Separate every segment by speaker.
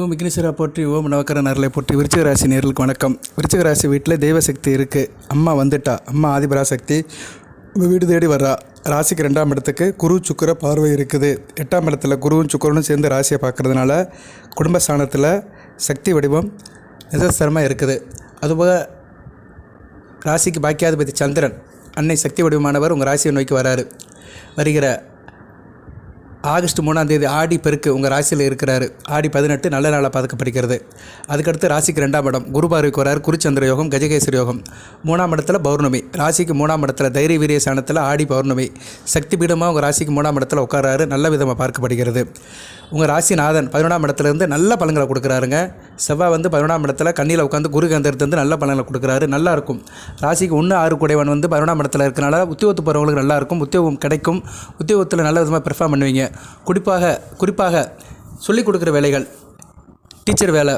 Speaker 1: ஓம் விக்னேஸ்வரா போற்றி ஓம் நவக்கர நரலை போற்றி விருச்சிக ராசி நேர்களுக்கு வணக்கம். விருச்சிக ராசி வீட்டில் தெய்வசக்தி இருக்குது அம்மா வந்துட்டா. அம்மா ஆதிபராசக்தி. உங்கள் வீடு தேடி வர்றா. ராசிக்கு ரெண்டாம் இடத்துக்கு குரு சுக்கிர பார்வை இருக்குது. எட்டாம் இடத்துல குருவும் சுக்கிரனும் சேர்ந்து ராசியை பார்க்குறதுனால குடும்பஸ்தானத்தில் சக்தி வடிவம் நிதர்சனமாக இருக்குது. அதுபோக ராசிக்கு பாக்கியாதிபதி சந்திரன். அன்னை சக்தி வடிவமானவர் உங்கள் ராசியை நோக்கி வராரு. வருகிற ஆகஸ்ட் மூணாம் தேதி ஆடி பெருக்கு உங்கள் ராசியில் இருக்கிறாரு. ஆடி பதினெட்டு நல்ல நாளாக பார்க்கப்படுகிறது. அதுக்கடுத்து ராசிக்கு ரெண்டாம் இடம் குரு பார்வைக்கு வராரு. குருச்சந்திர யோகம் கஜகேசரி யோகம். மூணாம் இடத்துல பௌர்ணமி. ராசிக்கு மூணாம் இடத்துல தைரிய வீரிய சாணத்தில் ஆடி பௌர்ணமி. சக்தி பீடமாக உங்கள் ராசிக்கு மூணாம் இடத்துல உட்காராரு நல்ல விதமாக பார்க்கப்படுகிறது. உங்கள் ராசிநாதன் பதினொன்றாம் இடத்துலேருந்து நல்ல பலன்களை கொடுக்குறாருங்க. செவ்வாய் வந்து பதினொன்றாம் இடத்துல கண்ணியில் உட்காந்து குரு கேந்திரத்துலேருந்து நல்ல பலன்களை கொடுக்குறாரு. நல்லாயிருக்கும் ராசிக்கு ஒன்று ஆறு குடைவன் வந்து பதினொன்றாம் இடத்துல இருக்கனால உத்தியோகத்து போகிறவங்களுக்கு நல்லாயிருக்கும் உத்தியோகம் கிடைக்கும். உத்தியோகத்தில் நல்ல விதமாக பெர்ஃபார்ம் பண்ணுவீங்க. குறிப்பாக குறிப்பாக சொல்லிக் கொடுக்குற வேலைகள். டீச்சர் வேலை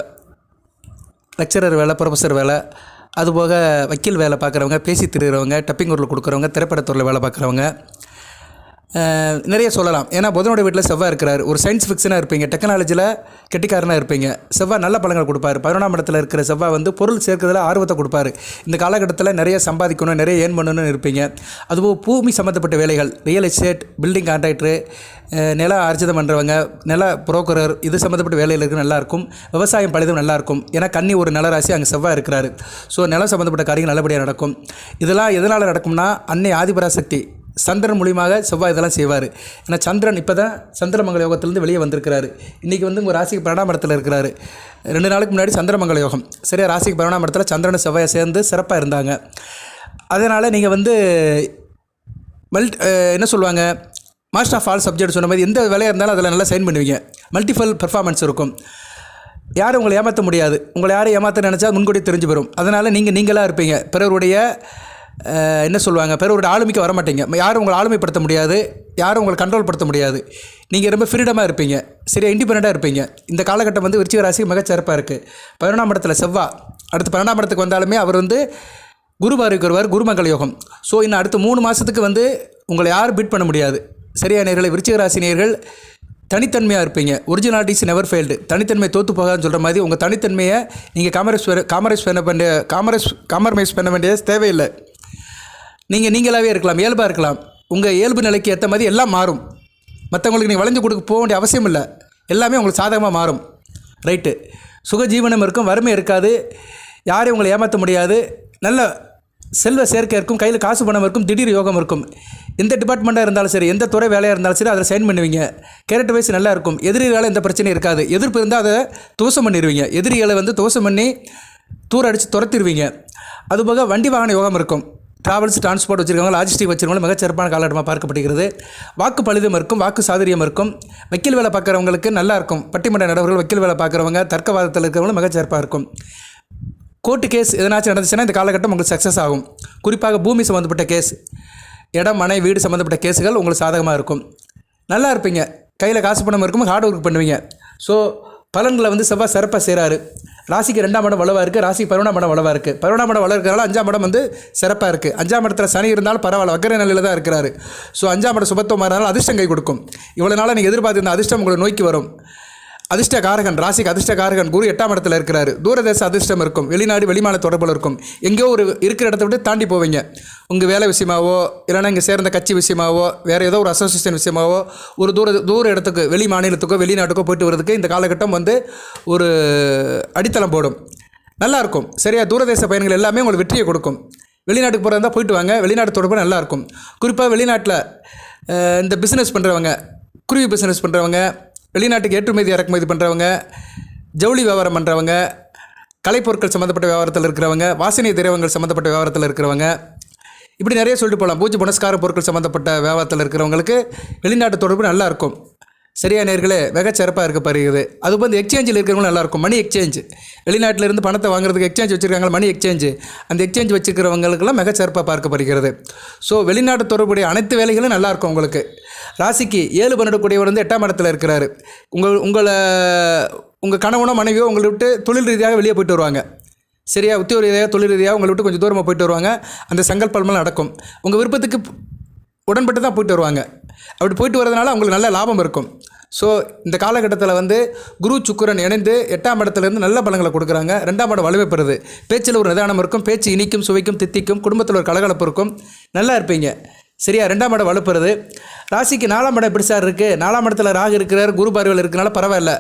Speaker 1: லெக்சரர் வேலை ப்ரொஃபஸர் வேலை அதுபோக வக்கீல் வேலை பார்க்குறவங்க பேசி திருகிறவங்க டப்பிங் ஊரில் கொடுக்குறவங்க திரைப்படத்துறையில் வேலை பார்க்குறவங்க நிறைய சொல்லலாம். ஏன்னா புதனோட வீட்டில் செவ்வாய் இருக்கிறார். ஒரு சயின்ஸ் ஃபிக்ஷனாக இருப்பீங்க. டெக்னாலஜியில் கெட்டிக்காரனாக இருப்பீங்க. செவ்வாய் நல்ல பலன்கள் கொடுப்பாரு. பதினொன்றாம் இடத்துல இருக்கிற செவ்வாய் வந்து பொருள் சேர்க்கறதுல ஆர்வத்தை கொடுப்பாரு. இந்த காலகட்டத்தில் நிறைய சம்பாதிக்கணும் நிறைய ஏர்ன் பண்ணணும்னு இருப்பீங்க. அதுபோக பூமி சம்மந்தப்பட்ட வேலைகள் ரியல் எஸ்டேட் பில்டிங் கான்ட்ராக்டரு நில ஆர்ஜிதம் பண்ணுறவங்க நில புரோக்கரர் இது சம்மந்தப்பட்ட வேலையில் இருக்கிற நல்லாயிருக்கும் விவசாயம் பழுதும் நல்லாயிருக்கும் ஏன்னா கன்னி ஒரு நிலராசி அங்கே செவ்வாய் இருக்கிறாரு. ஸோ நிலம் சம்மந்தப்பட்ட காரியங்கள் நல்லபடியாக நடக்கும். இதெல்லாம் எதனால் நடக்கும்னா அன்னை ஆதிபராசக்தி சந்திரன் மூலியமாக செவ்வாய் இதெல்லாம் செய்வார். ஏன்னா சந்திரன் இப்போ தான் சந்திரமங்கல யோகத்திலேருந்து வெளியே வந்திருக்கிறாரு. இன்றைக்கி வந்து உங்கள் ராசிக்கு பன்னெண்டாம் இடத்துல இருக்கிறாரு. ரெண்டு நாளுக்கு முன்னாடி சந்திரமங்கல யோகம். சரியா? ராசிக்கு பன்னெண்டாம் இடத்துல சந்திரன் செவ்வாயை சேர்ந்து சிறப்பாக இருந்தாங்க. அதனால் நீங்கள் வந்து மல் என்ன சொல்லுவாங்க? மாஸ்டர் ஆஃப் ஆல் சப்ஜெக்ட் சொன்ன மாதிரி எந்த வேலையாக இருந்தாலும் அதில் நல்லா சைன் பண்ணுவீங்க. மல்டிஃபல் பெர்ஃபார்மன்ஸ் இருக்கும். யாரும் உங்களை ஏமாற்ற முடியாது. உங்களை யாரும் ஏமாற்ற நினச்சா முன்கூட்டி தெரிஞ்சு வரும் அதனால் நீங்கள் நீங்களாக இருப்பீங்க. பிறருடைய என்ன சொல்லுவாங்க? பிறருடைய ஆளுமைக்கு வர மாட்டீங்க யாரும் உங்களை ஆளுமைப்படுத்த முடியாது. யாரும் உங்களை கண்ட்ரோல் படுத்த முடியாது. நீங்கள் ரொம்ப ஃப்ரீடமாக இருப்பீங்க. சரியா? இண்டிபெண்ட்டாக இருப்பீங்க. இந்த காலகட்டம் வந்து விருச்சிக ராசி மிகச்சிறப்பாக இருக்குது பதினொன்றாம் இடத்துல செவ்வா. அடுத்து பன்னெண்டாம் இடத்துக்கு வந்தாலுமே அவர் வந்து குரு பார்வைக்கு வருவார் குருமங்கல யோகம். ஸோ இன்னும் அடுத்த மூணு மாதத்துக்கு வந்து உங்களை யாரும் பீட் பண்ண முடியாது. சரியா நேர்களை விருச்சிக ராசி நேர்கள் தனித்தன்மையாக இருப்பீங்க. ஒரிஜினாலிட்டிஸ் நெவர் ஃபெயில்டு தனித்தன்மை தோற்று போகாதுன்னு சொல்கிற மாதிரி உங்கள் தனித்தன்மையை நீங்கள் காமரைஸ் காமரஸ் பண்ண வேண்டிய காமரஸ் காமர்மைஸ் பண்ண வேண்டிய தேவையில்லை. நீங்கள் நீங்களாகவே இருக்கலாம் இயல்பாக இருக்கலாம். உங்கள் இயல்பு நிலைக்கு ஏற்ற மாதிரி எல்லாம் மாறும். மற்றவங்களுக்கு நீங்கள் வளைஞ்சு கொடுக்க போக வேண்டிய அவசியம் இல்லை. எல்லாமே உங்களுக்கு சாதகமாக மாறும். ரைட்டு சுகஜீவனம் இருக்கும் வறுமை இருக்காது. யாரையும் உங்களை ஏமாற்ற முடியாது. நல்ல செல்வ சேர்க்கை இருக்கும் கையில் காசு பணம் இருக்கும் திடீர் யோகம் இருக்கும். எந்த டிபார்ட்மெண்ட்டாக இருந்தாலும் சரி எந்த துறை வேலையாக இருந்தாலும் சரி அதில் சைன் பண்ணுவீங்க. கேரக்டர் வைஸ் நல்லா இருக்கும். எதிரிகளால் எந்த பிரச்சனையும் இருக்காது. எதிர்ப்பு இருந்தால் அதை தோசம் பண்ணிடுவீங்க எதிரிகளை வந்து தோசம் பண்ணி தூர அடித்து துரத்திடுவீங்க அதுபோக வண்டி வாகன யோகம் இருக்கும். டிராவல்ஸ் டிரான்ஸ்போர்ட் வச்சுருக்கவங்க லாஜிஸ்டிக் வச்சுருக்கவங்க மிகச்சிறப்பான காலகட்டமாக பார்க்கப்படுகிறது. வாக்கு பழுதும் இருக்கும் வாக்கு சாதுரியம் இருக்கும் வக்கீல் வேலை பார்க்குறவங்களுக்கு நல்லா இருக்கும். பட்டிமன்ற நடவர்கள் வக்கீல் வேலை பார்க்குறவங்க தர்க்கவாதத்தில் இருக்கிறவங்களும் மிகச்சிறப்பாக இருக்கும். கோர்ட்டு கேஸ் எதனாச்சும் நடந்துச்சுன்னா இந்த காலகட்டம் உங்களுக்கு சக்ஸஸ் ஆகும். குறிப்பாக பூமி சம்மந்தப்பட்ட கேஸ் இடம் மனை வீடு சம்மந்தப்பட்ட கேஸுகள் உங்களுக்கு சாதகமாக இருக்கும். நல்லா இருப்பீங்க. கையில் காசு பணம் இருக்கும் ஹார்ட் ஒர்க் பண்ணுவீங்க. ஸோ பலன்களை வந்து செவ்வாய் சிறப்பாக செய்கிறாரு ராசிக்கு ரெண்டாம் இடம் வலுவாக இருக்குது ராசிக்கு பருவனாம் இடம் வலுவாக இருக்குது பருவனாம் இடம் வள அஞ்சாம் இடம் வந்து சிறப்பாக இருக்குது அஞ்சாம் இடத்துல சனி இருந்தாலும் பரவாயில்ல வக்கர நிலையில் தான் இருக்கிறாரு. ஸோ அஞ்சாம் இடம் சுபத்துவமாக இருந்தாலும் அதிர்ஷ்டம் கை கொடுக்கும். இவ்வளோ நாளாக நீங்கள் எதிர்பார்த்துருந்த அதிர்ஷ்டம் உங்களை நோக்கி வரும். அதிர்ஷ்ட காரகன் ராசிக்கு அதிர்ஷ்ட காரகன் குரு எட்டாம் இடத்துல இருக்கிறார். தூரதேச அதிர்ஷ்டம் இருக்கும் வெளிநாடு வெளிமான தொடர்பில் இருக்கும். எங்கேயோ ஒரு இருக்கிற இடத்த விட்டு தாண்டி போவீங்க. உங்கள் வேலை விஷயமாவோ இல்லைன்னா இங்கே சேர்ந்த கட்சி விஷயமாவோ வேறு ஏதோ ஒரு அசோசியேஷன் விஷயமாவோ ஒரு தூர தூர இடத்துக்கு வெளி மாநிலத்துக்கோ வெளிநாட்டுக்கோ போயிட்டு வரதுக்கு இந்த காலகட்டம் வந்து ஒரு அடித்தளம் போடும். நல்லாயிருக்கும் சரியா? தூரதேச பயணங்கள் எல்லாமே உங்களுக்கு வெற்றியை கொடுக்கும். வெளிநாட்டுக்கு போகிறதா போயிட்டு வாங்க. வெளிநாட்டு தொடர்பு நல்லாயிருக்கும் குறிப்பாக வெளிநாட்டில் இந்த பிஸ்னஸ் பண்ணுறவங்க குருவி பிஸ்னஸ் பண்ணுறவங்க வெளிநாட்டுக்கு ஏற்றுமதி இறக்குமதி பண்ணுறவங்க ஜவுளி வியாபாரம் பண்ணுறவங்க கலைப்பொருட்கள் சம்மந்தப்பட்ட வியாபாரத்தில் இருக்கிறவங்க வாசனை திரவங்கள் சம்மந்தப்பட்ட வியாபாரத்தில் இருக்கிறவங்க இப்படி நிறைய சொல்லிட்டு போகலாம். பூஜை புனஸ்கார பொருட்கள் சம்மந்தப்பட்ட வியாபாரத்தில் இருக்கிறவங்களுக்கு வெளிநாட்டு தொடர்பு நல்லாயிருக்கும் சரியா நேர்களே மிக சிறப்பாக இருக்கப்படுகிறது அது வந்து எக்ஸ்சேஞ்சில் இருக்கிறவங்களும் நல்லா இருக்கும். மணி எக்ஸ்சேஞ்ச் வெளிநாட்டில் இருந்து பணத்தை வாங்குறதுக்கு எக்ஸ்சேஞ்ச் வச்சுருக்காங்க மணி எக்ஸ்சேஞ்சு அந்த எக்ஸ்சேஞ்ச் வச்சுருக்கிறவங்களுக்கெல்லாம் மிக சிறப்பாக பார்க்கப்படுகிறது ஸோ வெளிநாட்டு தொடர்புடைய அனைத்து வேலைகளும் நல்லா இருக்கும் உங்களுக்கு. ராசிக்கு ஏழு பன்னெண்டுக்கூடியவர் வந்து எட்டாம் இடத்துல இருக்கிறாரு. உங்கள் உங்களை உங்கள் கணவனோ மனைவியோ உங்களை விட்டு தொழில் ரீதியாக வெளியே போயிட்டு வருவாங்க. சரியா உத்தியோக ரீதியாக தொழில் ரீதியாக உங்களை விட்டு கொஞ்சம் தூரமாக போயிட்டு வருவாங்க. அந்த சங்கல்பமெல்லாம் நடக்கும். உங்கள் விருப்பத்துக்கு உடன்பட்டு தான் போயிட்டு வருவாங்க. அப்படி போயிட்டு வரதுனால அவங்களுக்கு நல்ல லாபம் இருக்கும். ஸோ இந்த காலகட்டத்தில் வந்து குரு சுக்கிரன் இணைந்து எட்டாம் இடத்துலேருந்து நல்ல பலங்களை கொடுக்குறாங்க. ரெண்டாம் இடம் வலுவை பெறுது. பேச்சில் ஒரு நிதானம் இருக்கும். பேச்சு இனிக்கும் சுவைக்கும் தித்திக்கும் குடும்பத்தில் ஒரு கலகலப்பு இருக்கும். நல்லா இருப்பீங்க. சரியா? ரெண்டாம் இடம் வலுப்புறது. ராசிக்கு நாலாம் இடம் எப்படி சார் இருக்குது நாலாம் இடத்துல ராகு இருக்கிறார் குரு பார்வையில் இருக்கனால பரவாயில்ல.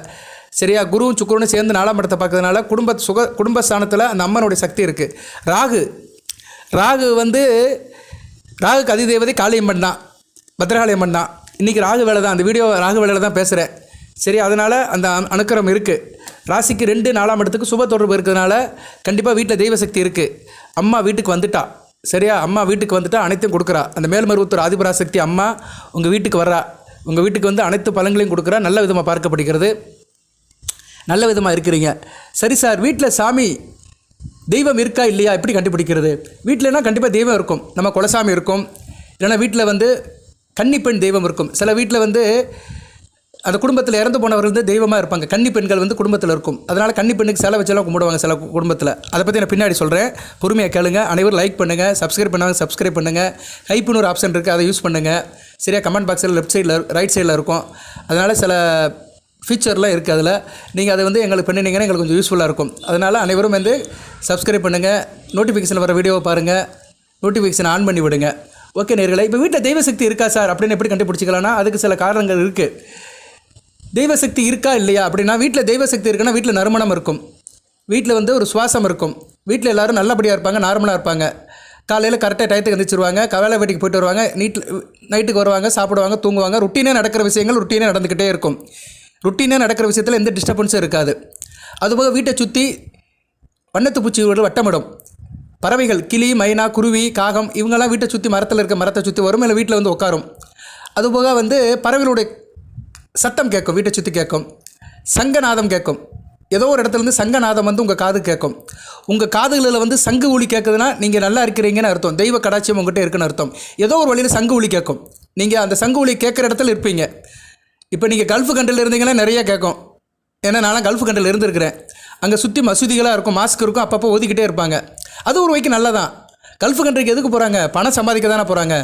Speaker 1: சரியா? குருவும் சுக்கிரனும் சேர்ந்து நாலாம் இடத்தை பார்க்கறதுனால குடும்ப சுக குடும்பஸ்தானத்தில் அந்த அம்மனுடைய சக்தி இருக்குது ராகு. ராகு வந்து ராகு கதி தேவதை காளியம்மன் தான் பத்ரகாளி அம்மன் தான் இன்றைக்கி ராகு வேலை தான் அந்த வீடியோ ராகு வேலையில் தான் பேசுகிறேன் சரி அதனால் அந்த அனுக்கிரம் இருக்குது ராசிக்கு ரெண்டு நாலாம் இடத்துக்கு சுப தொடர்பு இருக்கிறதுனால கண்டிப்பாக வீட்டில் தெய்வ சக்தி இருக்குது அம்மா வீட்டுக்கு வந்துட்டா. சரியா? அம்மா வீட்டுக்கு வந்துட்டா அனைத்தையும் கொடுக்குறா. அந்த மேல்மருவத்தூர் ஆதிபராசக்தி அம்மா உங்கள் வீட்டுக்கு வர்றா. உங்கள் வீட்டுக்கு வந்து அனைத்து பழங்களையும் கொடுக்குறா. நல்ல விதமாக பார்க்கப்படுகிறது. நல்ல விதமாக இருக்கிறீங்க. சரி சார் வீட்டில் சாமி தெய்வம் இருக்கா இல்லையா? எப்படி கண்டுபிடிக்கிறது? வீட்டிலனா கண்டிப்பாக தெய்வம் இருக்கும். நம்ம குலசாமி இருக்கும். இல்லைன்னா வீட்டில் வந்து கன்னிப்பெண் தெய்வம் இருக்கும். சில வீட்டில் வந்து அந்த குடும்பத்தில் இறந்து போனவர்கள் வந்து தெய்வமாக இருப்பாங்க. கன்னி பெண்கள் வந்து குடும்பத்தில் இருக்கும். அதனால் கன்னி பெண்ணுக்கு சிலை வச்செல்லாம் கும்பிடுவாங்க சில குடும்பத்தில். அதை பற்றி நான் பின்னாடி சொல்கிறேன் பொறுமையாக கேளுங்க. அனைவரும் லைக் பண்ணுங்கள் சப்ஸ்கிரைப் பண்ணாங்க. சப்ஸ்கிரைப் பண்ணுங்கள் கைப்புன்னு ஒரு ஆப்ஷன் இருக்குது அதை யூஸ் பண்ணுங்கள் சரியாக கமெண்ட் பாக்ஸில் லெஃப்ட் சைடில் ரைட் சைடில் இருக்கும். அதனால் சில ஃபீச்சர்லாம் இருக்குது அதில். நீங்கள் அதை வந்து எங்களுக்கு பண்ணினீங்கன்னா எங்களுக்கு கொஞ்சம் யூஸ்ஃபுல்லாக இருக்கும். அதனால் அனைவரும் வந்து சப்ஸ்கிரைப் பண்ணுங்கள் நோட்டிஃபிகேஷன் வர வீடியோவை பாருங்கள் நோட்டிஃபிகேஷன் ஆன் பண்ணி விடுங்க. ஓகே நேர்களை இப்போ வீட்டில் தெய்வ சக்தி இருக்கா சார்? அப்படின்னு எப்படி கண்டுபிடிச்சிக்கலாம்னா அதுக்கு சில காரணங்கள் இருக்குது தெய்வ சக்தி இருக்கா இல்லையா? அப்படின்னா வீட்டில் தெய்வ சக்தி இருக்குன்னா வீட்டில் நறுமணம் இருக்கும். வீட்டில் வந்து ஒரு சுவாசம் இருக்கும். வீட்டில் எல்லாரும் நல்லபடியாக இருப்பாங்க நார்மலாக இருப்பாங்க. காலையில் கரெக்டாக டயத்துக்கு எந்திரிச்சிருவாங்க. கவேலை வீட்டுக்கு போயிட்டு வருவாங்க. நீட்டில் நைட்டுக்கு வருவாங்க சாப்பிடுவாங்க தூங்குவாங்க. ருட்டீனே நடக்கிற விஷயங்கள் ருட்டீனே நடந்துக்கிட்டே இருக்கும். ருட்டீனாக நடக்கிற விஷயத்தில் எந்த டிஸ்டர்பன்ஸும் இருக்காது. அதுபோக வீட்டை சுற்றி வண்ணத்து பூச்சிகள் வட்டமிடும். பறவைகள் கிளி மைனா குருவி காகம் இவங்கெல்லாம் வீட்டை சுற்றி மரத்தில் இருக்க மரத்தை சுற்றி வரும் இல்லை வீட்டில் வந்து உட்காரும். அதுபோக வந்து பறவைகளுடைய சத்தம் கேட்கும் வீட்டை சுற்றி கேட்கும். சங்கநாதம் கேட்கும். ஏதோ ஒரு இடத்துல இருந்து சங்கநாதம் வந்து உங்கள் காது கேட்கும். உங்கள் காதுகளில் வந்து சங்கு ஒளி கேட்குதுன்னா நீங்கள் நல்லா இருக்கிறீங்கன்னு அர்த்தம். தெய்வ கடாட்சியம் உங்கள்கிட்ட இருக்குன்னு அர்த்தம். ஏதோ ஒரு வழியில் சங்கு ஒளி கேட்கும். நீங்கள் அந்த சங்கு ஒளி கேட்குற இடத்துல இருப்பீங்க. இப்போ நீங்கள் கல்ஃப் கண்ட்ரில் இருந்தீங்கன்னா நிறைய கேட்கும் ஏன்னா நானும் கல்ஃப் கண்ட்ரில் இருந்திருக்கிறேன். அங்கே சுற்றி மசூதிகளாக இருக்கும் மாஸ்க் இருக்கும் அப்பப்போ ஒதுக்கிட்டே இருப்பாங்க. அது ஒரு வைக்கு நல்லதான். கல்ஃப் கண்ட்ரிக்கு எதுக்கு போகிறாங்க பணம் சம்பாதிக்க தானே போகிறாங்க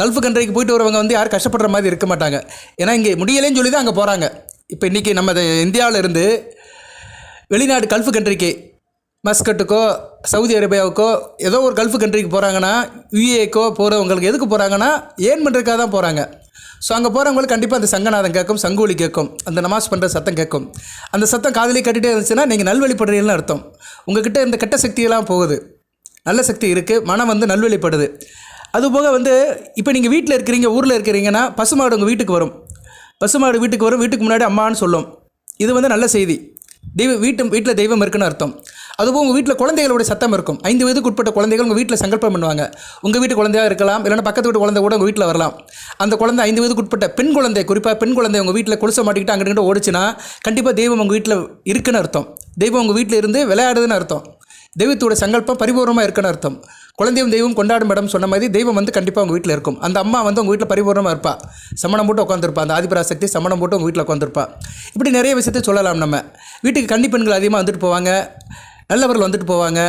Speaker 1: கல்ஃப் கண்ட்ரிக்கு போயிட்டு வரவங்க வந்து யாரும் கஷ்டப்படுற மாதிரி இருக்க மாட்டாங்க. ஏன்னா இங்கே முடியலைன்னு சொல்லி தான் அங்கே போகிறாங்க இப்போ இன்றைக்கி நம்ம இந்தியாவில் இருந்து வெளிநாடு கல்ஃப் கண்ட்ரிக்கு மஸ்கட்டுக்கோ சவுதி அரேபியாவுக்கோ ஏதோ ஒரு கல்ஃப் கண்ட்ரிக்கு போகிறாங்கன்னா யூஏக்கோ போகிறவங்களுக்கு எதுக்கு போகிறாங்கன்னா ஏன் பண்ணுறதுக்காக தான் போகிறாங்க ஸோ அங்கே போகிறவங்களுக்கு கண்டிப்பாக அந்த சங்கநாதம் கேட்கும் சங்கோலி கேட்கும் அந்த நமாஸ் பண்ணுற சத்தம் கேட்கும் அந்த சத்தம் காதலி கட்டிகிட்டே இருந்துச்சுன்னா நீங்கள் நல்வழிப்படுறீங்கன்னு அர்த்தம். உங்ககிட்ட இந்த கெட்ட சக்தியெல்லாம் போகுது. நல்ல சக்தி இருக்குது மனம் வந்து நல்வழிப்படுது. அதுபோக வந்து இப்போ நீங்கள் வீட்டில் இருக்கிறீங்க ஊரில் இருக்கிறீங்கன்னா பசுமாடு உங்கள் வீட்டுக்கு வரும். பசுமாடு வீட்டுக்கு வரும் வீட்டுக்கு முன்னாடி அம்மான்னு சொல்லும். இது வந்து நல்ல செய்தி. தெய்வ வீட்டு வீட்டில் தெய்வம் இருக்குன்னு அர்த்தம். அதுவும் உங்கள் வீட்டில் குழந்தைகளுடைய சத்தம் இருக்கும். ஐந்து வயதுக்கு உட்பட்ட குழந்தைகள் உங்கள் வீட்டில் சங்கல்பம் பண்ணுவாங்க. உங்கள் வீட்டு குழந்தையாக இருக்கலாம் இல்லைன்னா பக்கத்து வீட்டு குழந்தை கூட உங்கள் வீட்டில் வரலாம். அந்த குழந்தை ஐந்து வயதுக்கு உட்பட்ட பெண் குழந்தை குறிப்பாக பெண் குழந்தை உங்கள் வீட்டில் கொலுச மாட்டிக்கிட்டு அங்கே ஓடிச்சுன்னா கண்டிப்பாக தெய்வம் உங்கள் வீட்டில் இருக்குன்னு அர்த்தம். தெய்வம் உங்கள் வீட்டில் இருந்து விளையாடுதுன்னு அர்த்தம். தெய்வத்தோட சங்கல்பம் பரிபூர்ணமாக இருக்குன்னு அர்த்தம். குழந்தையும் தெய்வம் கொண்டாடும் இடம் சொன்ன மாதிரி தெய்வம் வந்து கண்டிப்பாக உங்கள் வீட்டில் இருக்கும். அந்த அம்மா வந்து உங்கள் வீட்டில் பரிபூர்ணமாக இருப்பா. சமணம் போட்டு உட்காந்துருப்பா அந்த ஆதிபராசக்தி சமணம் போட்டு உங்கள் வீட்டில் உட்காந்துருப்பா இப்படி நிறைய விஷயத்தை சொல்லலாம் நம்ம. வீட்டுக்கு கன்னி பெண்கள் அதிகமாக வந்துட்டு போவாங்க. நல்லவர்கள் வந்துட்டு போவாங்க.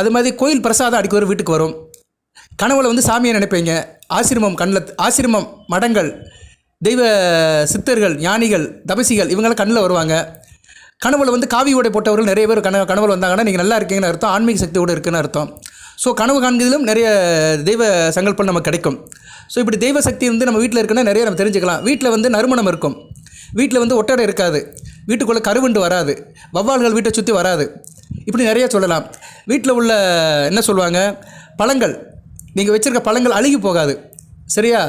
Speaker 1: அது மாதிரி கோயில் பிரசாதம் அடிக்க ஒரு வீட்டுக்கு வரும். கனவுல வந்து சாமியை நினைப்பீங்க. ஆசிரமம் கண்ணில் ஆசிரமம் மடங்கள் தெய்வ சித்தர்கள் ஞானிகள் தபசிகள் இவங்கெல்லாம் கண்ணில் வருவாங்க. கனவுல வந்து காவி உடை போட்டவர்கள் நிறைய பேர் கன கனவுல வந்தாங்கன்னா நீங்கள் நல்லா இருக்கீங்கன்னு அர்த்தம். ஆன்மீக சக்தியோடு இருக்குன்னு அர்த்தம். ஸோ கனவு காண்கிறதிலும் நிறைய தெய்வ சங்கல்பம் நமக்கு கிடைக்கும். ஸோ இப்படி தெய்வ சக்தி வந்து நம்ம வீட்டில் இருக்குன்னா நிறைய நம்ம தெரிஞ்சுக்கலாம். வீட்டில் வந்து நறுமணம் இருக்கும். வீட்டில் வந்து ஒட்டடை இருக்காது. வீட்டுக்குள்ளே கருவண்டு வராது. வவ்வால்கள் வீட்டை சுற்றி வராது. இப்படி நிறைய சொல்லலாம். வீட்டில் உள்ள என்ன சொல்லுவாங்க? பழங்கள். நீங்கள் வச்சுருக்க பழங்கள் அழுகி போகாது. சரியா?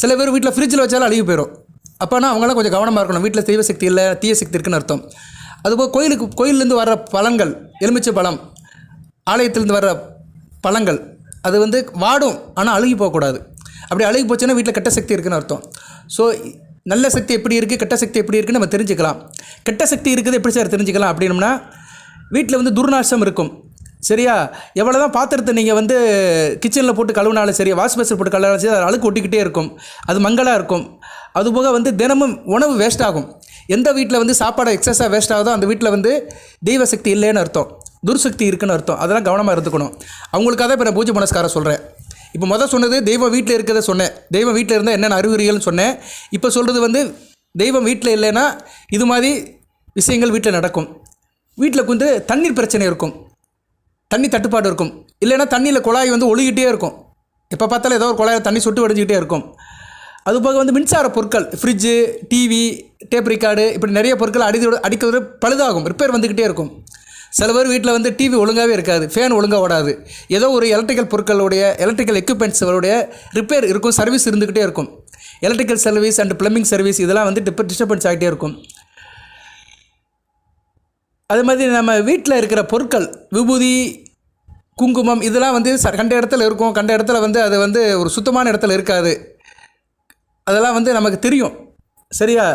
Speaker 1: சில பேர் வீட்டில் ஃப்ரிட்ஜில் வச்சாலும் அழுகி போயிடும் அப்போனா அவங்களாம் கொஞ்சம் கவனமாக இருக்கணும். வீட்டில் தெய்வ சக்தி இல்லை தீய சக்தி இருக்குன்னு அர்த்தம். அதுபோல் கோயிலுக்கு கோயிலேருந்து வர்ற பழங்கள் எலுமிச்சை பழம் ஆலயத்திலேருந்து வர்ற பழங்கள். அது வந்து வாடும் ஆனால் அழுகி போகக்கூடாது. அப்படி அழுகி போச்சுன்னா வீட்டில் கெட்ட சக்தி இருக்குன்னு அர்த்தம். ஸோ நல்ல சக்தி எப்படி இருக்குது கெட்ட சக்தி எப்படி இருக்குன்னு நம்ம தெரிஞ்சுக்கலாம். கெட்ட சக்தி இருக்குது எப்படி சார் தெரிஞ்சுக்கலாம் அப்படின்னம்னா வீட்டில் வந்து துர்நாசம் இருக்கும். சரியா? எவ்வளோ தான் பாத்திரத்தை நீங்கள் வந்து கிச்சனில் போட்டு கழுவினாலும் சரி வாஷ் பேஸில் போட்டு கழுவினாலும் சரி அது அழுக்கு ஒட்டிக்கிட்டே இருக்கும். அது மங்கலாக இருக்கும். அதுபோக வந்து தினமும் உணவு வேஸ்ட் ஆகும். எந்த வீட்டில் வந்து சாப்பாடு எக்ஸஸாக வேஸ்ட் ஆகுதோ அந்த வீட்டில் வந்து தெய்வ சக்தி இல்லைன்னு அர்த்தம். துர்சக்தி இருக்குன்னு அர்த்தம். அதெல்லாம் கவனமாக இருந்துக்கணும். அவங்களுக்காக தான் இப்போ நான் பூஜை புனஸ்காரம் சொல்கிறேன் இப்போ மொதல் சொன்னது தெய்வம் வீட்டில் இருக்கிறத சொன்னேன். தெய்வம் வீட்டில் இருந்தால் என்னென்ன அறிகுறிகள்னு சொன்னேன். இப்போ சொல்கிறது வந்து தெய்வம் வீட்டில் இல்லைன்னா இது மாதிரி விஷயங்கள் வீட்டில் நடக்கும். வீட்டில் வந்து தண்ணீர் பிரச்சனை இருக்கும். தண்ணி தட்டுப்பாடு இருக்கும். இல்லைன்னா தண்ணியில் குழாய் வந்து ஒழுகிட்டே இருக்கும். எப்போ பார்த்தாலும் ஏதோ ஒரு குழாயில் தண்ணி சுட்டு வடிஞ்சிக்கிட்டே இருக்கும். அதுபோக வந்து மின்சார பொருட்கள் ஃப்ரிட்ஜு டிவி டேப் ரிக்கார்டு இப்படி நிறைய பொருட்கள் அடி அடிக்கிறது பழுதாகும் ரிப்பேர் வந்துக்கிட்டே இருக்கும். சில பேர் வீட்டில் வந்து டிவி ஒழுங்காகவே இருக்காது ஃபேன் ஒழுங்காக ஓடாது. ஏதோ ஒரு எலக்ட்ரிக்கல் பொருட்களுடைய எலக்ட்ரிக்கல் எக்யூப்மெண்ட்ஸுடைய ரிப்பேர் இருக்கும் சர்வீஸ் இருந்துக்கிட்டே இருக்கும். Electrical service and plumbing service இதெல்லாம் வந்து டிப்ப டிஸ்டர்பன்ஸ் ஆகிட்டே இருக்கும். அது மாதிரி நம்ம வீட்டில் இருக்கிற பொருட்கள் விபூதி குங்குமம் இதெல்லாம் வந்து ச கண்ட இடத்துல இருக்கும். கண்ட இடத்துல வந்து அது வந்து ஒரு சுத்தமான இடத்துல இருக்காது. அதெல்லாம் வந்து நமக்கு தெரியும். சரியா?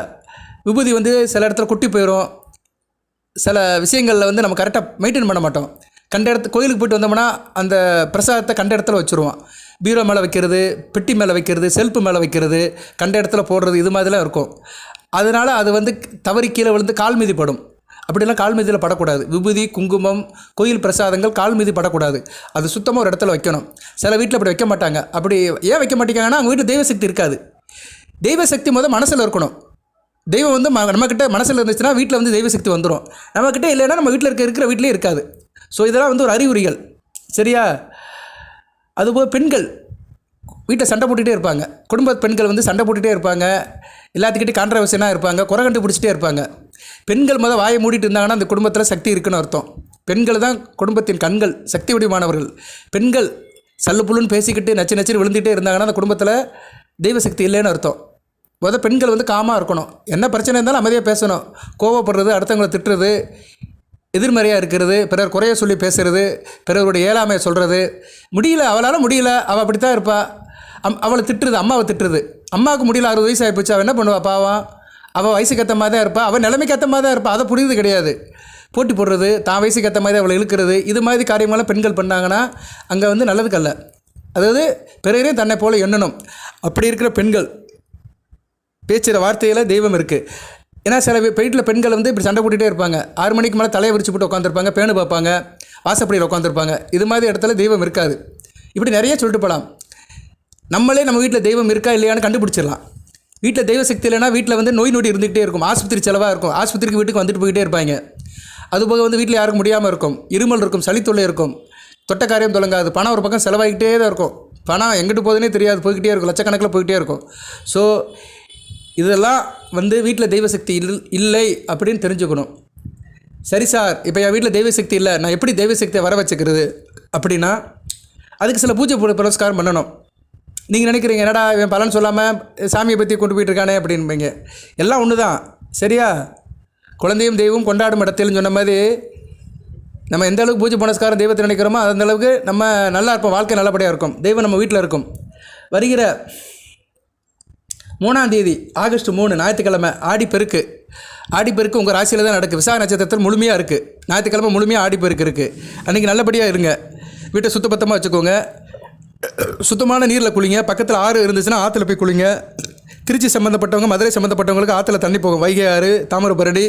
Speaker 1: விபூதி வந்து சில இடத்துல கொட்டி போயிடும் சில விஷயங்களில் வந்து நம்ம கரெக்டாக மெயின்டைன் பண்ண மாட்டோம். கண்ட இடத்து கோயிலுக்கு போயிட்டு வந்தோம்னா அந்த பிரசாதத்தை கண்ட இடத்துல வச்சுருவோம். பீரோ மேலே வைக்கிறது பெட்டி மேலே வைக்கிறது செல்ஃபு மேலே வைக்கிறது கண்ட இடத்துல போடுறது இது மாதிரிலாம் இருக்கும். அதனால் அது வந்து தவறி கீழே விழுந்து கால் மீதி படும். அப்படிலாம் கால் மீதியில் படக்கூடாது. விபூதி குங்குமம் கோயில் பிரசாதங்கள் கால் மீதி படக்கூடாது. அது சுத்தமாக ஒரு இடத்துல வைக்கணும். சில வீட்டில் அப்படி வைக்க மாட்டாங்க. அப்படி ஏன் வைக்க மாட்டேங்காங்கன்னா அவங்க வீட்டில் தெய்வ சக்தி இருக்காது. தெய்வ சக்தி முதல் மனசில் இருக்கணும். தெய்வம் வந்து ம நம்மக்கிட்ட மனசில் இருந்துச்சுன்னா வீட்டில் வந்து தெய்வ சக்தி வந்துடும் நம்மக்கிட்ட இல்லைன்னா நம்ம வீட்டில் இருக்க இருக்கிற வீட்டிலே இருக்காது. ஸோ இதெல்லாம் வந்து ஒரு அறிகுறிகள். சரியா? அதுபோல் பெண்கள் வீட்டில் சண்டை போட்டுகிட்டே இருப்பாங்க. குடும்ப பெண்கள் வந்து சண்டை போட்டுகிட்டே இருப்பாங்க. எல்லாத்துக்கிட்டே கான்ட்ரவர்சியனாக இருப்பாங்க. குறை கண்டுபிடிச்சிட்டே இருப்பாங்க. பெண்கள் முதல் வாயை மூடிட்டு இருந்தாங்கன்னா அந்த குடும்பத்தில் சக்தி இருக்குன்னு அர்த்தம். பெண்கள் தான் குடும்பத்தின் கண்கள் சக்தி வடிவானவர்கள் பெண்கள் சல்லு புல்லுன்னு பேசிக்கிட்டு நச்சு நச்சுன்னு விழுந்துகிட்டே இருந்தாங்கன்னா அந்த குடும்பத்தில் தெய்வ சக்தி இல்லைன்னு அர்த்தம். முதல் பெண்கள் வந்து காமாக இருக்கணும். என்ன பிரச்சனை இருந்தாலும் அமைதியாக பேசணும். கோவப்படுறது அடுத்தவங்களை திட்டுறது எதிர்மறையாக இருக்கிறது பிறர் குறைய சொல்லி பேசுறது பிறருடைய ஏழாமையை சொல்கிறது முடியல அவளால் முடியல அவள் அப்படி தான் இருப்பாள் அம் அவளை திட்டுறது அம்மாவை திட்டுறது. அம்மாவுக்கு முடியல அறுபது வயசு ஆகிப்போச்சு அவள் என்ன பண்ணுவா பாவம்? அவள் வயசுக்கு ஏற்ற மாதிரி தான் இருப்பாள் அவள் நிலைமைக்கு ஏற்ற மாதிரி தான் இருப்பாள் அதை புரியுது கிடையாது. போட்டி போடுறது தான் வயசுக்கு ஏற்ற மாதிரி அவளை இழுக்கிறது. இது மாதிரி காரியமெல்லாம் பெண்கள் பண்ணாங்கன்னா அங்கே வந்து நல்லதுக்கல்ல அதாவது பிறரையும் தன்னை போல எண்ணணும். அப்படி இருக்கிற பெண்கள் பேச்சுகிற வார்த்தையில் தெய்வம் இருக்குது ஏன்னா சில வீட்டில் பெண்கள் வந்து இப்படி சண்டை போட்டுகிட்டே இருப்பாங்க. ஆறு மணிக்கு மேலே தலையை விரிச்சு போட்டு உட்காந்துருப்பாங்க பேனு பார்ப்பாங்க வாசப்படியில் உட்காந்துருப்பாங்க இது மாதிரி இடத்துல தெய்வம் இருக்காது. இப்படி நிறைய சொல்லிட்டு போகலாம் நம்மளே நம்ம வீட்டில் தெய்வம் இருக்கா இல்லையான்னு கண்டுபிடிச்சிடலாம். வீட்டில் தெய்வ சக்தி இல்லைன்னா வீட்டில் வந்து நோய் நொடி இருந்துகிட்டே இருக்கும். ஆஸ்பத்திரி செலவாக இருக்கும். ஆஸ்பத்திரிக்கு வீட்டுக்கு வந்துட்டு போய்கிட்டே இருப்பாங்க. அதுபோக வந்து வீட்டில் யாருக்கும் முடியாமல் இருக்கும். இருமல் இருக்கும் சளித்தொல்லை இருக்கும். தொட்ட காரியம் தொடங்காது. பணம் ஒரு பக்கம் செலவாகிக்கிட்டே தான் இருக்கும். பணம் எங்கிட்டு போகுதுன்னே தெரியாது. போய்கிட்டே இருக்கும். லட்சக்கணக்கில் போய்கிட்டே இருக்கும். ஸோ இதெல்லாம் வந்து வீட்டில் தெய்வ சக்தி இல் இல்லை அப்படின்னு தெரிஞ்சுக்கணும். சரி சார் இப்போ என் வீட்டில் தெய்வ சக்தி இல்லை நான் எப்படி தெய்வ சக்தியை வர வச்சுக்கிறது? அப்படின்னா அதுக்கு சில பூஜை பு- புரஸ்காரம் பண்ணணும். நீங்கள் நினைக்கிறீங்க என்னடா இவன் பலன் சொல்லாமல் சாமியை பற்றி கொண்டு போயிட்டு இருக்கானே அப்படின்பீங்க. எல்லாம் ஒன்று தான் சரியா? குழந்தையும் தெய்வம் கொண்டாடும் இடத்தில்னு சொன்ன மாதிரி நம்ம எந்த அளவுக்கு பூஜை புனஸ்காரம் தெய்வத்தை நினைக்கிறோமோ அந்த அளவுக்கு நம்ம நல்லா இருப்போம். வாழ்க்கை நல்லபடியாக இருக்கும். தெய்வம் நம்ம வீட்டில் இருக்கும். வருகிற மூணாம் தேதி ஆகஸ்ட் மூணு ஞாயிற்றுக்கிழமை ஆடிப்பெருக்கு. ஆடிப்பெருக்கு உங்கள் ராசியில் தான் நடக்குது விசாக நட்சத்திரத்தில் முழுமையாக இருக்குது ஞாயிற்றுக்கிழமை முழுமையாக ஆடிப்பெருக்கு இருக்குது அன்றைக்கி நல்லபடியாக இருங்க. வீட்டை சுத்தபத்தமாக வச்சுக்கோங்க. சுத்தமான நீரில் குளிங்க. பக்கத்தில் ஆறு இருந்துச்சுன்னா ஆற்றுல போய் குளிங்க. திருச்சி சம்மந்தப்பட்டவங்க மதுரை சம்மந்தப்பட்டவங்களுக்கு ஆற்றுல தண்ணி போகும். வைகை ஆறு தாமிரபரணி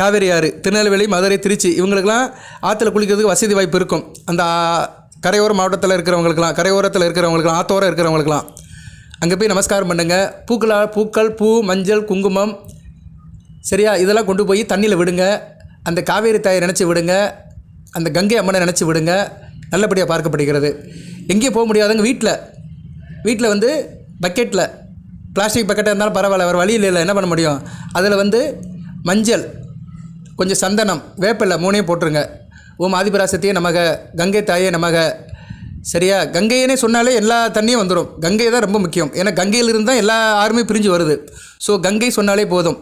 Speaker 1: காவேரி ஆறு திருநெல்வேலி மதுரை திருச்சி. இவங்களுக்கெல்லாம் ஆற்றுல குளிக்கிறதுக்கு வசதி வாய்ப்பு இருக்கும். அந்த கரையோர மாவட்டத்தில் இருக்கிறவங்களுக்கெல்லாம் கரையோரத்தில் இருக்கிறவங்களுக்கெல்லாம் ஆத்தோரம் இருக்கிறவங்களுக்கெல்லாம். அங்கே போய் நமஸ்காரம் பண்ணுங்க. பூக்களா பூக்கள் பூ மஞ்சள் குங்குமம். சரியா? இதெல்லாம் கொண்டு போய் தண்ணியில் விடுங்க. அந்த காவேரி தாயை நினச்சி விடுங்க. அந்த கங்கை அம்மனை நினச்சி விடுங்க. நல்லபடியாக பார்க்கப்படுகிறது. எங்கேயும் போக முடியாதுங்க வீட்டில் வீட்டில் வந்து பக்கெட்டில் பிளாஸ்டிக் பக்கெட்டாக இருந்தாலும் பரவாயில்ல வேறு வழி இல்லை என்ன பண்ண முடியும்? அதில் வந்து மஞ்சள் கொஞ்சம் சந்தனம் வேப்பிலை மூணையும் போட்டுருங்க. ஓம் ஆதிபராசத்தையே நமக கங்கை தாயே நமக. சரியா? கங்கையனே சொன்னாலே எல்லா தண்ணியும் வந்துடும் கங்கை தான் ரொம்ப முக்கியம். ஏன்னா கங்கையிலிருந்து தான் எல்லா ஆறுமே பிரிஞ்சு வருது. ஸோ கங்கை சொன்னாலே போதும்.